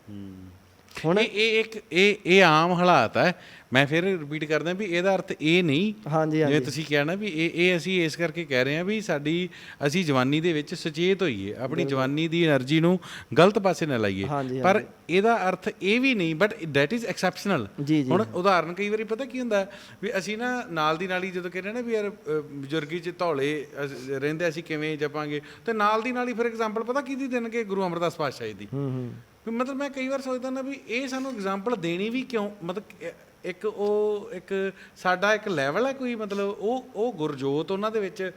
ਹੁਣ ਇਹ ਇੱਕ ਇਹ ਇਹ ਆਮ ਹਾਲਾਤ ਹੈ ਮੈਂ ਫਿਰ ਰਿਪੀਟ ਕਰਦਾ ਵੀ ਇਹਦਾ ਅਰਥ ਇਹ ਨਹੀਂ ਹਾਂਜੀ ਹਾਂਜੀ। ਜਿਵੇਂ ਤੁਸੀਂ ਕਹਿਣਾ ਵੀ ਇਹ ਇਹ ਅਸੀਂ ਇਸ ਕਰਕੇ ਕਹਿ ਰਹੇ ਹਾਂ ਵੀ ਸਾਡੀ ਅਸੀਂ ਜਵਾਨੀ ਦੇ ਵਿੱਚ ਸੁਚੇਤ ਹੋਈਏ ਆਪਣੀ ਜਵਾਨੀ ਦੀ એનર્ਜੀ ਨੂੰ ਗਲਤ ਪਾਸੇ ਨਾ ਲਾਈਏ। ਪਰ ਇਹਦਾ ਅਰਥ ਇਹ ਵੀ ਨਹੀਂ ਬਟ ਦੈਟ ਇਜ਼ ਐਕਸੈਪਸ਼ਨਲ ਹੁਣ ਉਦਾਹਰਨ ਕਈ ਵਾਰੀ ਪਤਾ ਕੀ ਹੁੰਦਾ ਵੀ ਅਸੀਂ ਨਾ ਨਾਲ ਦੀ ਨਾਲ ਹੀ ਜਦੋਂ ਕਹਿੰਦੇ ਨਾ ਵੀ ਯਾਰ ਬਜ਼ੁਰਗੀ ਚ ਧੌਲੇ ਰਹਿੰਦੇ ਅਸੀਂ ਕਿਵੇਂ ਜਪਾਂਗੇ ਤੇ ਨਾਲ ਦੀ ਨਾਲ ਹੀ ਫਿਰ ਐਗਜ਼ਾਮਪਲ ਪਤਾ ਕੀ ਦੀ ਦੇਣਗੇ? ਗੁਰੂ ਅਮਰਦਾਸ ਪਾਤਸ਼ਾਹ ਜੀ ਦੀ। ਹੂੰ ਹੂੰ। ਮਤਲਬ ਮੈਂ ਕਈ ਵਾਰ ਸੋਚਦਾ ਨਾ ਵੀ ਇਹ ਸਾਨੂੰ ਐਗਜ਼ਾਮਪਲ ਦੇਣੀ ਵੀ ਕਿਉਂ? ਮਤਲਬ ਇੱਕ ਉਹ ਇੱਕ ਸਾਡਾ ਇੱਕ ਲੈਵਲ ਹੈ ਕੋਈ ਮਤਲਬ ਉਹ ਉਹ ਗੁਰਜੋਤ ਉਹਨਾਂ ਦੇ ਵਿੱਚ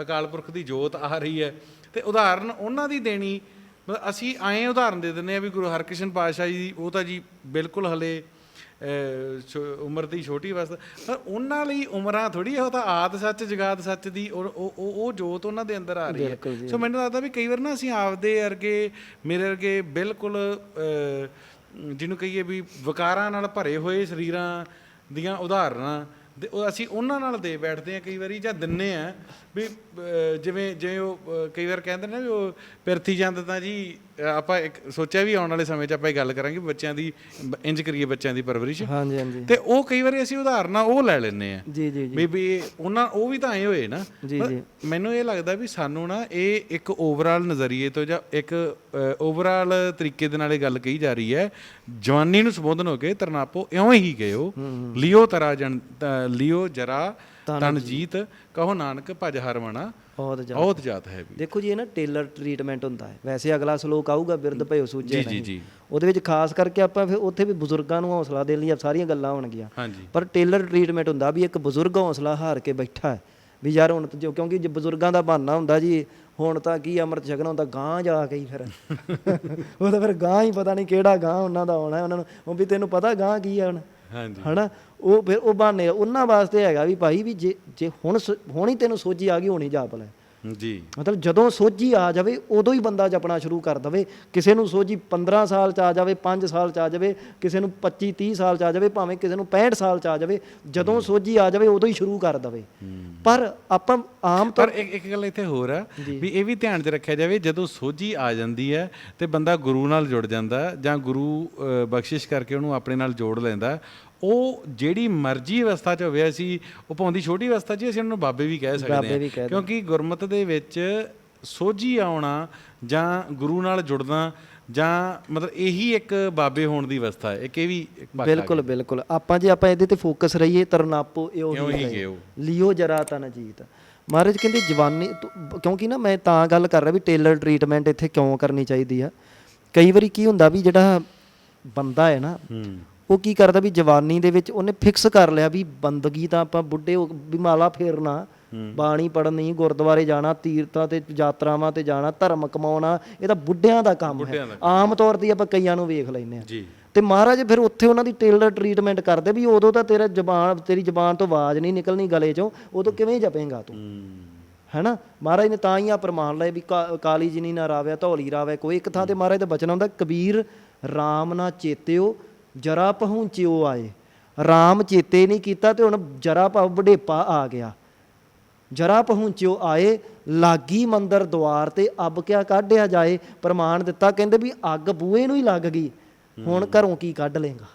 ਅਕਾਲ ਪੁਰਖ ਦੀ ਜੋਤ ਆ ਰਹੀ ਹੈ। ਤੇ ਉਦਾਹਰਨ ਉਹਨਾਂ ਦੀ ਦੇਣੀ ਮਤਲਬ ਅਸੀਂ ਆਏ ਉਦਾਹਰਨ ਦੇ ਦਿੰਦੇ ਆ ਵੀ ਗੁਰੂ ਹਰਕ੍ਰਿਸ਼ਨ ਪਾਤਸ਼ਾਹ ਜੀ ਉਹ ਤਾਂ ਜੀ ਬਿਲਕੁਲ ਹਲੇ ਉਮਰ ਦੀ ਛੋਟੀ ਅਵਸਥਾ ਪਰ ਉਹਨਾਂ ਲਈ ਉਮਰਾਂ ਥੋੜੀ ਉਹ ਤਾਂ ਆਦ ਸੱਚ ਜਗਾਦ ਸੱਚ ਦੀ ਉਹ ਉਹ ਉਹ- ਜੋਤ ਉਹਨਾਂ ਦੇ ਅੰਦਰ ਆ ਰਹੀ ਹੈ। ਸੋ ਮੈਨੂੰ ਲੱਗਦਾ ਵੀ ਕਈ ਵਾਰ ਨਾ ਅਸੀਂ ਆਪਦੇ ਵਰਗੇ ਮੇਰੇ ਵਰਗੇ ਬਿਲਕੁਲ ਜਿਹਨੂੰ ਕਹੀਏ ਵੀ ਵਿਕਾਰਾਂ ਨਾਲ ਭਰੇ ਹੋਏ ਸਰੀਰਾਂ ਦੀਆਂ ਉਦਾਹਰਨਾਂ ਦੇ ਉਹ ਅਸੀਂ ਉਹਨਾਂ ਨਾਲ ਦੇ ਬੈਠਦੇ ਆ ਕਈ ਵਾਰੀ ਜਾਂ ਦਿੰਨੇ ਆ ਵੀ ਜਿਵੇਂ ਜਿਵੇਂ ਉਹ ਕਈ ਵਾਰ ਕਹਿੰਦੇ ਨੇ ਵੀ ਉਹ ਪਿਰਥੀ ਚੰਦ ਤਾਂ ਜੀ ਆਪਾਂ ਇੱਕ ਸੋਚਿਆ ਵੀ ਆਉਣ ਵਾਲੇ ਸਮੇਂ 'ਚ ਆਪਾਂ ਇਹ ਗੱਲ ਕਰਾਂਗੇ ਬੱਚਿਆਂ ਦੀ ਇੰਜ ਕਰੀਏ ਬੱਚਿਆਂ ਦੀ ਪਰਵਰਿਸ਼। ਹਾਂਜੀ ਹਾਂਜੀ। ਤੇ ਉਹ ਕਈ ਵਾਰੀ ਅਸੀਂ ਉਦਾਹਰਨਾਂ ਉਹ ਲੈ ਲੈਂਦੇ ਆ ਜੀ ਜੀ ਜੀ। ਵੀ ਉਹਨਾਂ ਉਹ ਵੀ ਤਾਂ ਆਏ ਹੋਏ ਨਾ। ਜੀ, ਜੀ। ਮੈਨੂੰ ਇਹ ਲੱਗਦਾ ਵੀ ਸਾਨੂੰ ਨਾ ਇਹ ਇੱਕ ਓਵਰਆਲ ਨਜ਼ਰੀਏ ਤੋਂ ਜਾਂ ਇੱਕ ਓਵਰਆਲ ਤਰੀਕੇ ਦੇ ਨਾਲ ਇਹ ਗੱਲ ਕਹੀ ਜਾ ਰਹੀ ਹੈ ਜਵਾਨੀ ਨੂੰ ਸੰਬੋਧਨ ਹੋ ਕੇ ਤਰਨਾਪੋ ਇਉਂ ਹੀ ਗਇਓ ਲਿਓ ਤਰਾ ਜਨ ਲਿਓ ਜਰਾ ਤਨ ਜੀਤ ਕਹੋ ਨਾਨਕ ਭਜ ਹਰਮਣਾ ਬਹੁਤ ਜ਼ਿਆਦਾ ਬਹੁਤ ਜਾਤ ਹੈ ਵੀ। ਦੇਖੋ ਜੀ ਇਹ ਨਾ ਟੇਲਰ ਟ੍ਰੀਟਮੈਂਟ ਹੁੰਦਾ ਹੈ। ਵੈਸੇ ਅਗਲਾ ਸ਼ਲੋਕ ਆਊਗਾ ਬਿਰਧ ਭਇਓ ਸੂਝੇ ਜੀ ਜੀ ਜੀ। ਉਹਦੇ ਵਿੱਚ ਖਾਸ ਕਰਕੇ ਆਪਾਂ ਫਿਰ ਉੱਥੇ ਵੀ ਬਜ਼ੁਰਗਾਂ ਨੂੰ ਹੌਸਲਾ ਦੇਣ ਲਈ ਸਾਰੀਆਂ ਗੱਲਾਂ ਹੋਣਗੀਆਂ। ਪਰ ਟੇਲਰ ਟ੍ਰੀਟਮੈਂਟ ਹੁੰਦਾ ਵੀ ਇੱਕ ਬਜ਼ੁਰਗ ਹੌਸਲਾ ਹਾਰ ਕੇ ਬੈਠਾ ਹੈ। ਵੀ ਯਾਰ ਹੁਣ ਜੋ ਕਿਉਂਕਿ ਜੇ ਬਜ਼ੁਰਗਾਂ ਦਾ ਬਹਾਨਾ ਹੁੰਦਾ ਜੀ ਹੁਣ ਤਾਂ ਕੀ ਅੰਮ੍ਰਿਤ ਛਕਣਾ ਹੁੰਦਾ ਗਾਂ ਜਾ ਕੇ ਹੀ ਫਿਰ। ਉਹ ਤਾਂ ਫਿਰ ਗਾਂ ਹੀ ਪਤਾ ਨਹੀਂ ਕਿਹੜਾ ਗਾਂ ਉਹਨਾਂ ਦਾ ਆਉਣਾ ਹੈ, ਉਹਨਾਂ ਨੂੰ ਉਹ ਵੀ ਤੈਨੂੰ ਪਤਾ ਗਾਂ ਕੀ ਹੈ ਹੁਣ। ਹਾਂਜੀ। ਹਨਾ? ਉਹ ਫਿਰ ਉਹ ਬਹਾਨੇ ਉਹਨਾਂ ਵਾਸਤੇ ਹੈਗਾ ਵੀ ਭਾਈ ਵੀ ਜੇ ਜੇ ਹੁਣ ਹੁਣ ਤੈਨੂੰ ਸੋਝੀ ਆ ਗਈ ਹੋਣੀ ਜਾਪ ਲੈ। ਜੀ। ਮਤਲਬ ਜਦੋਂ ਸੋਝੀ ਆ ਜਾਵੇ ਉਦੋਂ ਹੀ ਬੰਦਾ ਜਪਣਾ ਸ਼ੁਰੂ ਕਰ ਦਵੇ। ਕਿਸੇ ਨੂੰ ਸੋਝੀ 15 ਸਾਲ ਚ ਆ ਜਾਵੇ 5 ਸਾਲ ਚ ਆ ਜਾਵੇ ਕਿਸੇ ਨੂੰ 25 30 ਸਾਲ ਚ ਆ ਜਾਵੇ ਭਾਵੇਂ ਕਿਸੇ ਨੂੰ 65 ਸਾਲ ਚ ਆ ਜਾਵੇ ਜਦੋਂ ਸੋਝੀ ਆ ਜਾਵੇ ਉਦੋਂ ਹੀ ਸ਼ੁਰੂ ਕਰ ਦਵੇ। ਪਰ ਆਪਾਂ ਆਮ ਪਰ ਤੌਰ ਇੱਕ ਇੱਕ ਗੱਲ ਇੱਥੇ ਹੋਰ ਆ ਵੀ ਇਹ ਵੀ ਧਿਆਨ 'ਚ ਰੱਖਿਆ ਜਾਵੇ ਜਦੋਂ ਸੋਝੀ ਆ ਜਾਂਦੀ ਹੈ ਤੇ ਬੰਦਾ ਗੁਰੂ ਨਾਲ ਜੁੜ ਜਾਂਦਾ ਜਾਂ ਗੁਰੂ ਬਖਸ਼ਿਸ਼ ਕਰਕੇ ਉਹਨੂੰ ਆਪਣੇ ਨਾਲ ਜੋੜ ਲੈਂਦਾ ਉਹ ਜਿਹੜੀ ਮਰਜ਼ੀ ਅਵਸਥਾ 'ਚ ਹੋਵੇ ਅਸੀਂ ਉਹ ਪਾਉਂਦੀ ਛੋਟੀ ਅਵਸਥਾ 'ਚ ਅਸੀਂ ਉਹਨਾਂ ਨੂੰ ਬਾਬੇ ਵੀ ਕਹਿ ਸਕਦੇ ਹਾਂ। ਕਿਉਂਕਿ ਗੁਰਮਤ ਦੇ ਵਿੱਚ ਸੋਝੀ ਆਉਣਾ ਜਾਂ ਗੁਰੂ ਨਾਲ ਜੁੜਨਾ ਜਾਂ ਮਤਲਬ ਇਹੀ ਇੱਕ ਬਾਬੇ ਹੋਣ ਦੀ ਅਵਸਥਾ ਹੈ। ਇੱਕ ਇਹ ਵੀ ਬਿਲਕੁਲ ਬਿਲਕੁਲ। ਆਪਾਂ ਜੇ ਆਪਾਂ ਇਹਦੇ ਤੇ ਫੋਕਸ ਰਹੀਏ ਤਰਨਾਪੋ ਇਹੋ ਹੀ। ਲਿਓ ਜਰਾ ਤਨ ਜੀਤ। ਮਹਾਰਾਜ ਕਹਿੰਦੇ ਜਵਾਨੀ ਤੋਂ- ਕਿਉਂਕਿ ਨਾ ਮੈਂ ਤਾਂ ਗੱਲ ਕਰ ਰਿਹਾ ਵੀ ਟੇਲਰ ਟ੍ਰੀਟਮੈਂਟ ਇੱਥੇ ਕਿਉਂ ਕਰਨੀ ਚਾਹੀਦੀ ਆ? ਕਈ ਵਾਰੀ ਕੀ ਹੁੰਦਾ ਵੀ ਜਿਹੜਾ ਬੰਦਾ ਹੈ ਨਾ ਉਹ ਕੀ ਕਰਦਾ ਵੀ ਜਵਾਨੀ ਦੇ ਵਿੱਚ ਉਹਨੇ ਫਿਕਸ ਕਰ ਲਿਆ ਵੀ ਬੰਦਗੀ ਤਾਂ ਆਪਾਂ ਬੁੱਢੇ ਹੋ ਵੀ ਮਾਲਾ ਫੇਰਨਾ। ਬਾਣੀ ਪੜਨੀ ਗੁਰਦੁਆਰੇ ਜਾਣਾ ਤੀਰਥਾਂ ਤੇ ਯਾਤਰਾਵਾਂ ਤੇ ਜਾਣਾ ਧਰਮ ਕਮਾਉਣਾ ਇਹ ਤਾਂ ਬੁੱਢਿਆਂ ਦਾ ਕੰਮ ਹੈ। ਆਮ ਤੌਰ ਤੇ ਆਪਾਂ ਕਈਆਂ ਨੂੰ ਵੇਖ ਲੈਂਦੇ ਆ ਤੇ ਮਹਾਰਾਜ ਫਿਰ ਉੱਥੇ ਉਹਨਾਂ ਦੀ ਟੇਲਰ ਟ੍ਰੀਟਮੈਂਟ ਕਰਦੇ ਵੀ ਉਦੋਂ ਤਾਂ ਤੇਰਾ ਜ਼ਬਾਨ ਤੇਰੀ ਜ਼ਬਾਨ ਤੋਂ ਆਵਾਜ਼ ਨਹੀਂ ਨਿਕਲਣੀ ਗਲੇ ਚੋਂ ਉਦੋਂ ਕਿਵੇਂ ਜਪੇਂਗਾ ਤੂੰ? ਹੈਨਾ? ਮਹਾਰਾਜ ਨੇ ਤਾਂ ਹੀ ਆ ਪ੍ਰਮਾਣ ਲਏ ਵੀ ਕਾਲੀ ਜਿਨੀ ਨਾ ਰਾਵਿਆ ਧੌਲੀ ਰਾਵੈ ਕੋਈ ਇੱਕ ਥਾਂ ਤੇ ਮਹਾਰਾਜ ਦਾ ਬਚਨ ਆਉਂਦਾ ਕਬੀਰ RAM ਨਾ ਚੇਤਿਓ ਜਰਾ ਪਹੁੰਚਿਓ ਆਏ। ਰਾਮ ਚੇਤੇ ਨਹੀਂ ਕੀਤਾ ਤੇ ਹੁਣ ਜਰਾ ਭਾਵ ਵਡੇਪਾ ਆ ਗਿਆ। ਜਰਾ ਪਹੁੰਚਿਓ ਆਏ ਲਾਗੀ ਮੰਦਰ ਦੁਆਰ ਤੇ ਅੱਬ ਕਿਆ ਕਾਢਿਆ ਜਾਏ। ਪ੍ਰਮਾਣ ਦਿੱਤਾ ਕਹਿੰਦੇ ਵੀ ਅੱਗ ਬੂਏ ਨੂੰ ਹੀ ਲੱਗ ਗਈ। ਹੁਣ ਘਰੋਂ ਕੀ ਕੱਢ ਲੇਗਾ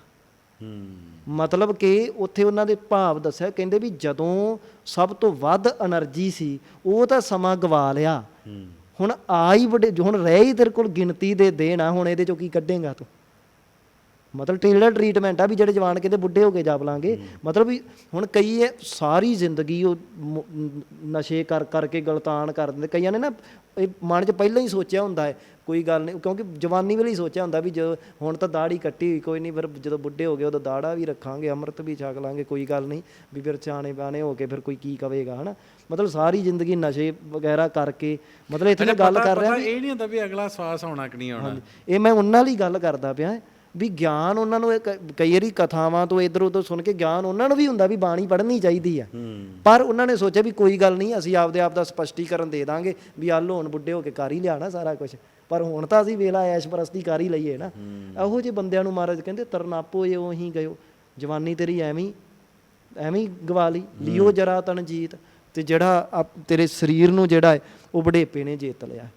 ਮਤਲਬ ਕਿ ਉੱਥੇ ਉਹਨਾਂ ਦੇ ਭਾਵ ਦੱਸਿਆ ਕਹਿੰਦੇ ਵੀ ਜਦੋਂ ਸਭ ਤੋਂ ਵੱਧ એનર્ਜੀ ਸੀ ਉਹ ਤਾਂ ਸਮਾਂ ਗਵਾ ਲਿਆ। ਹੁਣ ਆਈ ਹੀ ਵੱਡੇ ਹੁਣ ਰਹਿ ਹੀ ਤੇਰੇ ਕੋਲ ਗਿਣਤੀ ਦੇ ਦੇਣਾ ਹੁਣ ਇਹਦੇ ਚੋਂ ਕੀ ਕੱਢੇਗਾ ਤੂੰ? ਮਤਲਬ ਟੇਲਰ ਟ੍ਰੀਟਮੈਂਟ ਆ ਵੀ ਜਿਹੜੇ ਜਵਾਨ ਕਹਿੰਦੇ ਬੁੱਢੇ ਹੋ ਕੇ ਜਾਪ ਲਾਂਗੇ। ਮਤਲਬ ਵੀ ਹੁਣ ਕਈ ਇਹ ਸਾਰੀ ਜ਼ਿੰਦਗੀ ਉਹ ਮ- ਨਸ਼ੇ ਕਰ ਕਰਕੇ ਗਲਤਾਨ ਕਰ ਦਿੰਦੇ। ਕਈਆਂ ਨੇ ਨਾ ਇਹ ਮਨ 'ਚ ਪਹਿਲਾਂ ਹੀ ਸੋਚਿਆ ਹੁੰਦਾ ਹੈ ਕੋਈ ਗੱਲ ਨਹੀਂ ਕਿਉਂਕਿ ਜਵਾਨੀ ਵੇਲੇ ਹੀ ਸੋਚਿਆ ਹੁੰਦਾ ਵੀ ਜਦੋਂ ਹੁਣ ਤਾਂ ਦਾੜੀ ਕੱਟੀ ਹੋਈ ਕੋਈ ਨਹੀਂ ਫਿਰ ਜਦੋਂ ਬੁੱਢੇ ਹੋ ਗਏ ਉਦੋਂ ਦਾੜਾ ਵੀ ਰੱਖਾਂਗੇ ਅੰਮ੍ਰਿਤ ਵੀ ਛਕ ਲਾਂਗੇ ਕੋਈ ਗੱਲ ਨਹੀਂ ਵੀ ਫਿਰ ਸਿਆਣੇ ਬਾਣੇ ਹੋ ਕੇ ਫਿਰ ਕੋਈ ਕੀ ਕਵੇਗਾ ਹਨਾ? ਮਤਲਬ ਸਾਰੀ ਜ਼ਿੰਦਗੀ ਨਸ਼ੇ ਵਗੈਰਾ ਕਰਕੇ ਮਤਲਬ ਇੱਥੇ ਮੈਂ ਗੱਲ ਕਰ ਰਿਹਾ ਇਹ ਨਹੀਂ ਹੁੰਦਾ ਵੀ ਅਗਲਾ ਸਵਾਸ ਆਉਣਾ ਕਿ ਨਹੀਂ ਆਉਣਾ? ਇਹ ਮੈਂ ਉਹਨਾਂ ਲਈ ਗੱਲ ਕਰਦਾ ਪਿਆ ਵੀ ਗਿਆਨ ਉਹਨਾਂ ਨੂੰ ਕਈ ਵਾਰੀ ਕਥਾਵਾਂ ਤੋਂ ਇਧਰ ਉਧਰ ਸੁਣ ਕੇ ਗਿਆਨ ਉਹਨਾਂ ਨੂੰ ਵੀ ਹੁੰਦਾ ਵੀ ਬਾਣੀ ਪੜ੍ਹਨੀ ਚਾਹੀਦੀ ਆ। ਪਰ ਉਹਨਾਂ ਨੇ ਸੋਚਿਆ ਵੀ ਕੋਈ ਗੱਲ ਨਹੀਂ ਅਸੀਂ ਆਪਦੇ ਆਪ ਦਾ ਸਪਸ਼ਟੀਕਰਨ ਦੇ ਦਾਂਗੇ ਵੀ ਆਹ ਹੁਣ ਬੁੱਢੇ ਹੋ ਕੇ ਕਰ ਹੀ ਲਿਆਣਾ ਸਾਰਾ ਕੁਝ ਪਰ ਹੁਣ ਤਾਂ ਅਸੀਂ ਵੇਲਾ ਐਸ਼ ਪ੍ਰਸਤੀ ਕਰ ਹੀ ਲਈਏ ਨਾ। ਇਹੋ ਜਿਹੇ ਬੰਦਿਆਂ ਨੂੰ ਮਹਾਰਾਜ ਕਹਿੰਦੇ ਤਰਨਾਪੋ ਇਹ ਉਹੀ ਗਇਓ ਜਵਾਨੀ ਤੇਰੀ ਐਵੇਂ ਐਵੇਂ ਹੀ ਗਵਾ ਲਈ ਲਿਓ ਜਰਾ ਤਨ ਜੀਤ ਤੇ ਜਿਹੜਾ ਤੇਰੇ ਸਰੀਰ ਨੂੰ ਜਿਹੜਾ ਹੈ ਉਹ ਬੁਢੇਪੇ ਨੇ ਜਿੱਤ ਲਿਆ।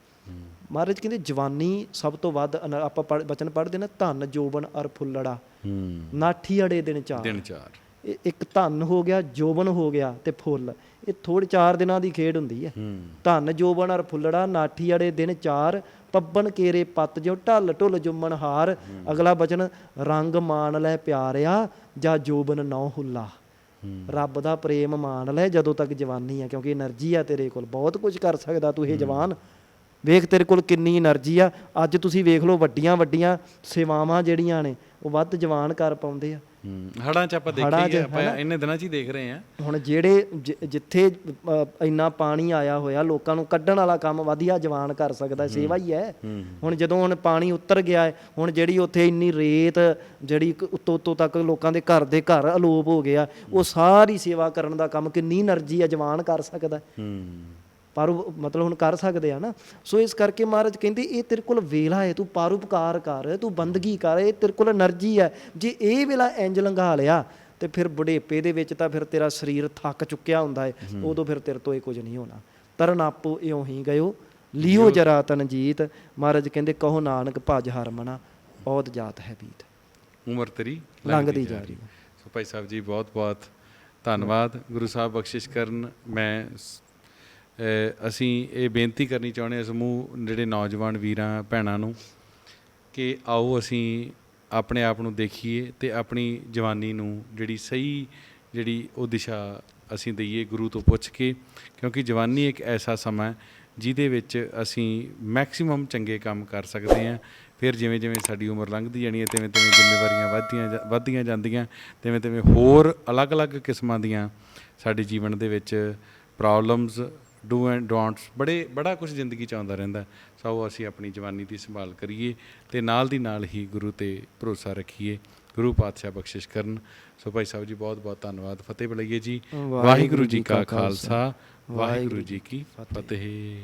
ਮਹਾਰਾਜ ਕਹਿੰਦੇ ਜਵਾਨੀ ਸਭ ਤੋਂ ਵੱਧ ਆਪਾਂ ਬਚਨ ਪੜ੍ਹਦੇ ਨਾ ਧਨ ਜੋਬਨ ਅਰ ਫੁੱਲੜਾ। ਨਾਠੀ ਅੜੇ ਦਿਨ ਚਾਰ। ਦਿਨ ਚਾਰ। ਇੱਕ ਧਨ ਹੋ ਗਿਆ ਜੋਬਨ ਹੋ ਗਿਆ ਤੇ ਫੁੱਲ। ਇਹ ਥੋੜ ਚਾਰ ਦਿਨਾਂ ਦੀ ਖੇਡ ਹੁੰਦੀ ਹੈ। ਧਨ ਜੋਬਨ ਅਰ ਫੁੱਲੜਾ ਨਾਠੀ ਅੜੇ ਦਿਨ ਚਾਰ ਪੱਬਨ ਕੇਰੇ ਪੱਤ ਜੋ ਢਲ ਢੁਲ ਜੁੰਮਣ ਹਾਰ। ਅਗਲਾ ਬਚਨ ਰੰਗ ਮਾਣ ਲੈ ਪਿਆਰਿਆ ਜਾਂ ਜੋਬਨ ਨੌ ਹੁੱਲਾ। ਰੱਬ ਦਾ ਪ੍ਰੇਮ ਮਾਣ ਲੈ ਜਦੋਂ ਤੱਕ ਜਵਾਨੀ ਆ ਕਿਉਂਕਿ એનર્ਜੀ ਆ ਤੇਰੇ ਕੋਲ। ਬਹੁਤ ਕੁਝ ਕਰ ਸਕਦਾ ਤੂੰ ਇਹ ਜਵਾਨ। ਵੇਖ ਤੇਰੇ ਕੋਲ ਕਿੰਨੀ એનર્ਜੀ ਆ। ਅੱਜ ਤੁਸੀਂ ਵੇਖ ਲਓ ਵੱਡੀਆਂ ਵੱਡੀਆਂ ਸੇਵਾਵਾਂ ਜਿਹੜੀਆਂ ਨੇ ਉਹ ਵੱਧ ਜਵਾਨ ਕਰ ਪਾਉਂਦੇ ਆ। ਹੜਾਂ ਚ ਆਪਾਂ ਦੇਖੀ ਆਪਾਂ ਇੰਨੇ ਦਿਨਾਂ ਚ ਹੀ ਦੇਖ ਰਹੇ ਆ ਹੁਣ ਜਿਹੜੇ ਜਿੱਥੇ ਇੰਨਾ ਪਾਣੀ ਆਇਆ ਹੋਇਆ ਲੋਕਾਂ ਨੂੰ ਕੱਢਣ ਵਾਲਾ ਕੰਮ ਵਧੀਆ ਜਵਾਨ ਕਰ ਸਕਦਾ ਸੇਵਾ ਹੀ ਹੈ। ਹੁਣ ਜਦੋਂ ਹੁਣ ਪਾਣੀ ਉਤਰ ਗਿਆ ਹੈ ਹੁਣ ਜਿਹੜੀ ਉੱਥੇ ਇੰਨੀ ਰੇਤ ਜਿਹੜੀ ਉੱਤੋਂ ਉੱਤੋਂ ਤੱਕ ਲੋਕਾਂ ਦੇ ਘਰ ਦੇ ਘਰ ਅਲੋਪ ਹੋ ਗਿਆ ਉਹ ਸਾਰੀ ਸੇਵਾ ਕਰਨ ਦਾ ਕੰਮ ਕਿੰਨੀ એનર્ਜੀ ਆ ਜਵਾਨ ਕਰ ਸਕਦਾ। ਪਰਉ ਮਤਲਬ ਹੁਣ ਕਰ ਸਕਦੇ ਆ ਨਾ। ਸੋ ਇਸ ਕਰਕੇ ਮਹਾਰਾਜ ਕਹਿੰਦੇ ਇਹ ਤੇਰੇ ਕੋਲ ਵੇਲਾ ਹੈ ਤੂੰ ਪਰਉਪਕਾਰ ਕਰ ਤੂੰ ਬੰਦਗੀ ਕਰ ਇਹ ਤੇਰੇ ਕੋਲ એનર્ਜੀ ਹੈ। ਜੇ ਇਹ ਵੇਲਾ ਇੰਜ ਲੰਘਾ ਲਿਆ ਤੇ ਫਿਰ ਬੁਢੇਪੇ ਦੇ ਵਿੱਚ ਤਾਂ ਫਿਰ ਤੇਰਾ ਸਰੀਰ ਥੱਕ ਚੁੱਕਿਆ ਹੁੰਦਾ ਹੈ। ਉਦੋਂ ਫਿਰ ਤੇਰੇ ਤੋਂ ਇਹ ਕੁਝ ਨਹੀਂ ਹੋਣਾ। ਤਰਨ ਆਪੋ ਇਉਂ ਹੀ ਗਇਓ ਲਿਓ ਜਰਾ ਤਨਜੀਤ ਮਹਾਰਾਜ ਕਹਿੰਦੇ ਕਹੋ ਨਾਨਕ ਭਜ ਹਰਮਣਾ ਔਦ ਜਾਤ ਹੈ ਬੀਤ। ਉਮਰ ਤੇਰੀ ਲੰਘਦੀ ਜਾ ਰਹੀ ਸੋ ਭਾਈ ਸਾਹਿਬ ਜੀ ਬਹੁਤ ਬਹੁਤ ਧੰਨਵਾਦ। ਗੁਰੂ ਸਾਹਿਬ ਬਖਸ਼ਿਸ਼ ਕਰਨ ਮੈਂ ਅਸੀਂ ਇਹ ਬੇਨਤੀ ਕਰਨੀ ਚਾਹੁੰਦੇ ਹਾਂ ਸਮੂਹ ਜਿਹੜੇ ਨੌਜਵਾਨ ਵੀਰਾਂ, ਭੈਣਾਂ ਨੂੰ ਕਿ ਆਓ ਅਸੀਂ ਆਪਣੇ ਆਪ ਨੂੰ ਦੇਖੀਏ ਤੇ ਆਪਣੀ ਜਵਾਨੀ ਨੂੰ ਜਿਹੜੀ ਸਹੀ ਜਿਹੜੀ ਉਹ ਦਿਸ਼ਾ ਅਸੀਂ ਦਈਏ ਗੁਰੂ ਤੋਂ ਪੁੱਛ ਕੇ, ਕਿਉਂਕਿ ਜਵਾਨੀ ਇੱਕ ਐਸਾ ਸਮਾਂ ਹੈ ਜਿਹਦੇ ਵਿੱਚ ਅਸੀਂ ਮੈਕਸਿਮਮ ਚੰਗੇ ਕੰਮ ਕਰ ਸਕਦੇ ਹਾਂ। ਫਿਰ ਜਿਵੇਂ ਜਿਵੇਂ ਸਾਡੀ ਉਮਰ ਲੰਘਦੀ ਜਾਣੀ ਹੈ ਤਿਵੇਂ ਤਿਵੇਂ ਜ਼ਿੰਮੇਵਾਰੀਆਂ ਵੱਧਦੀਆਂ ਜਾ- ਵੱਧਦੀਆਂ ਜਾਂਦੀਆਂ ਤਿਵੇਂ ਤਿਵੇਂ ਹੋਰ ਅਲੱਗ-ਅਲੱਗ ਕਿਸਮਾਂ ਦੀਆਂ ਸਾਡੇ ਜੀਵਨ ਦੇ ਵਿੱਚ ਪ੍ਰੋਬਲਮਸ ਡੂ ਐਂਡ ਡੋਂਟਸ ਬੜੇ ਬੜਾ ਕੁਝ ਜ਼ਿੰਦਗੀ ਚ ਆਉਂਦਾ ਰਹਿੰਦਾ। ਸੋ ਅਸੀਂ ਆਪਣੀ ਜਵਾਨੀ ਦੀ ਸੰਭਾਲ ਕਰੀਏ ਤੇ ਨਾਲ ਦੀ ਨਾਲ ਹੀ ਗੁਰੂ ਤੇ ਭਰੋਸਾ ਰੱਖੀਏ। ਗੁਰੂ ਪਾਤਸ਼ਾਹ ਬਖਸ਼ਿਸ਼ ਕਰਨ। ਸੋ ਭਾਈ ਸਾਹਿਬ ਜੀ ਬਹੁਤ ਬਹੁਤ ਧੰਨਵਾਦ। ਫਤਿਹ ਬੁਲਾਈਏ ਜੀ। ਵਾਹਿਗੁਰੂ ਜੀ ਕਾ ਖਾਲਸਾ। ਵਾਹਿਗੁਰੂ ਜੀ ਕੀ ਫਤਿਹ।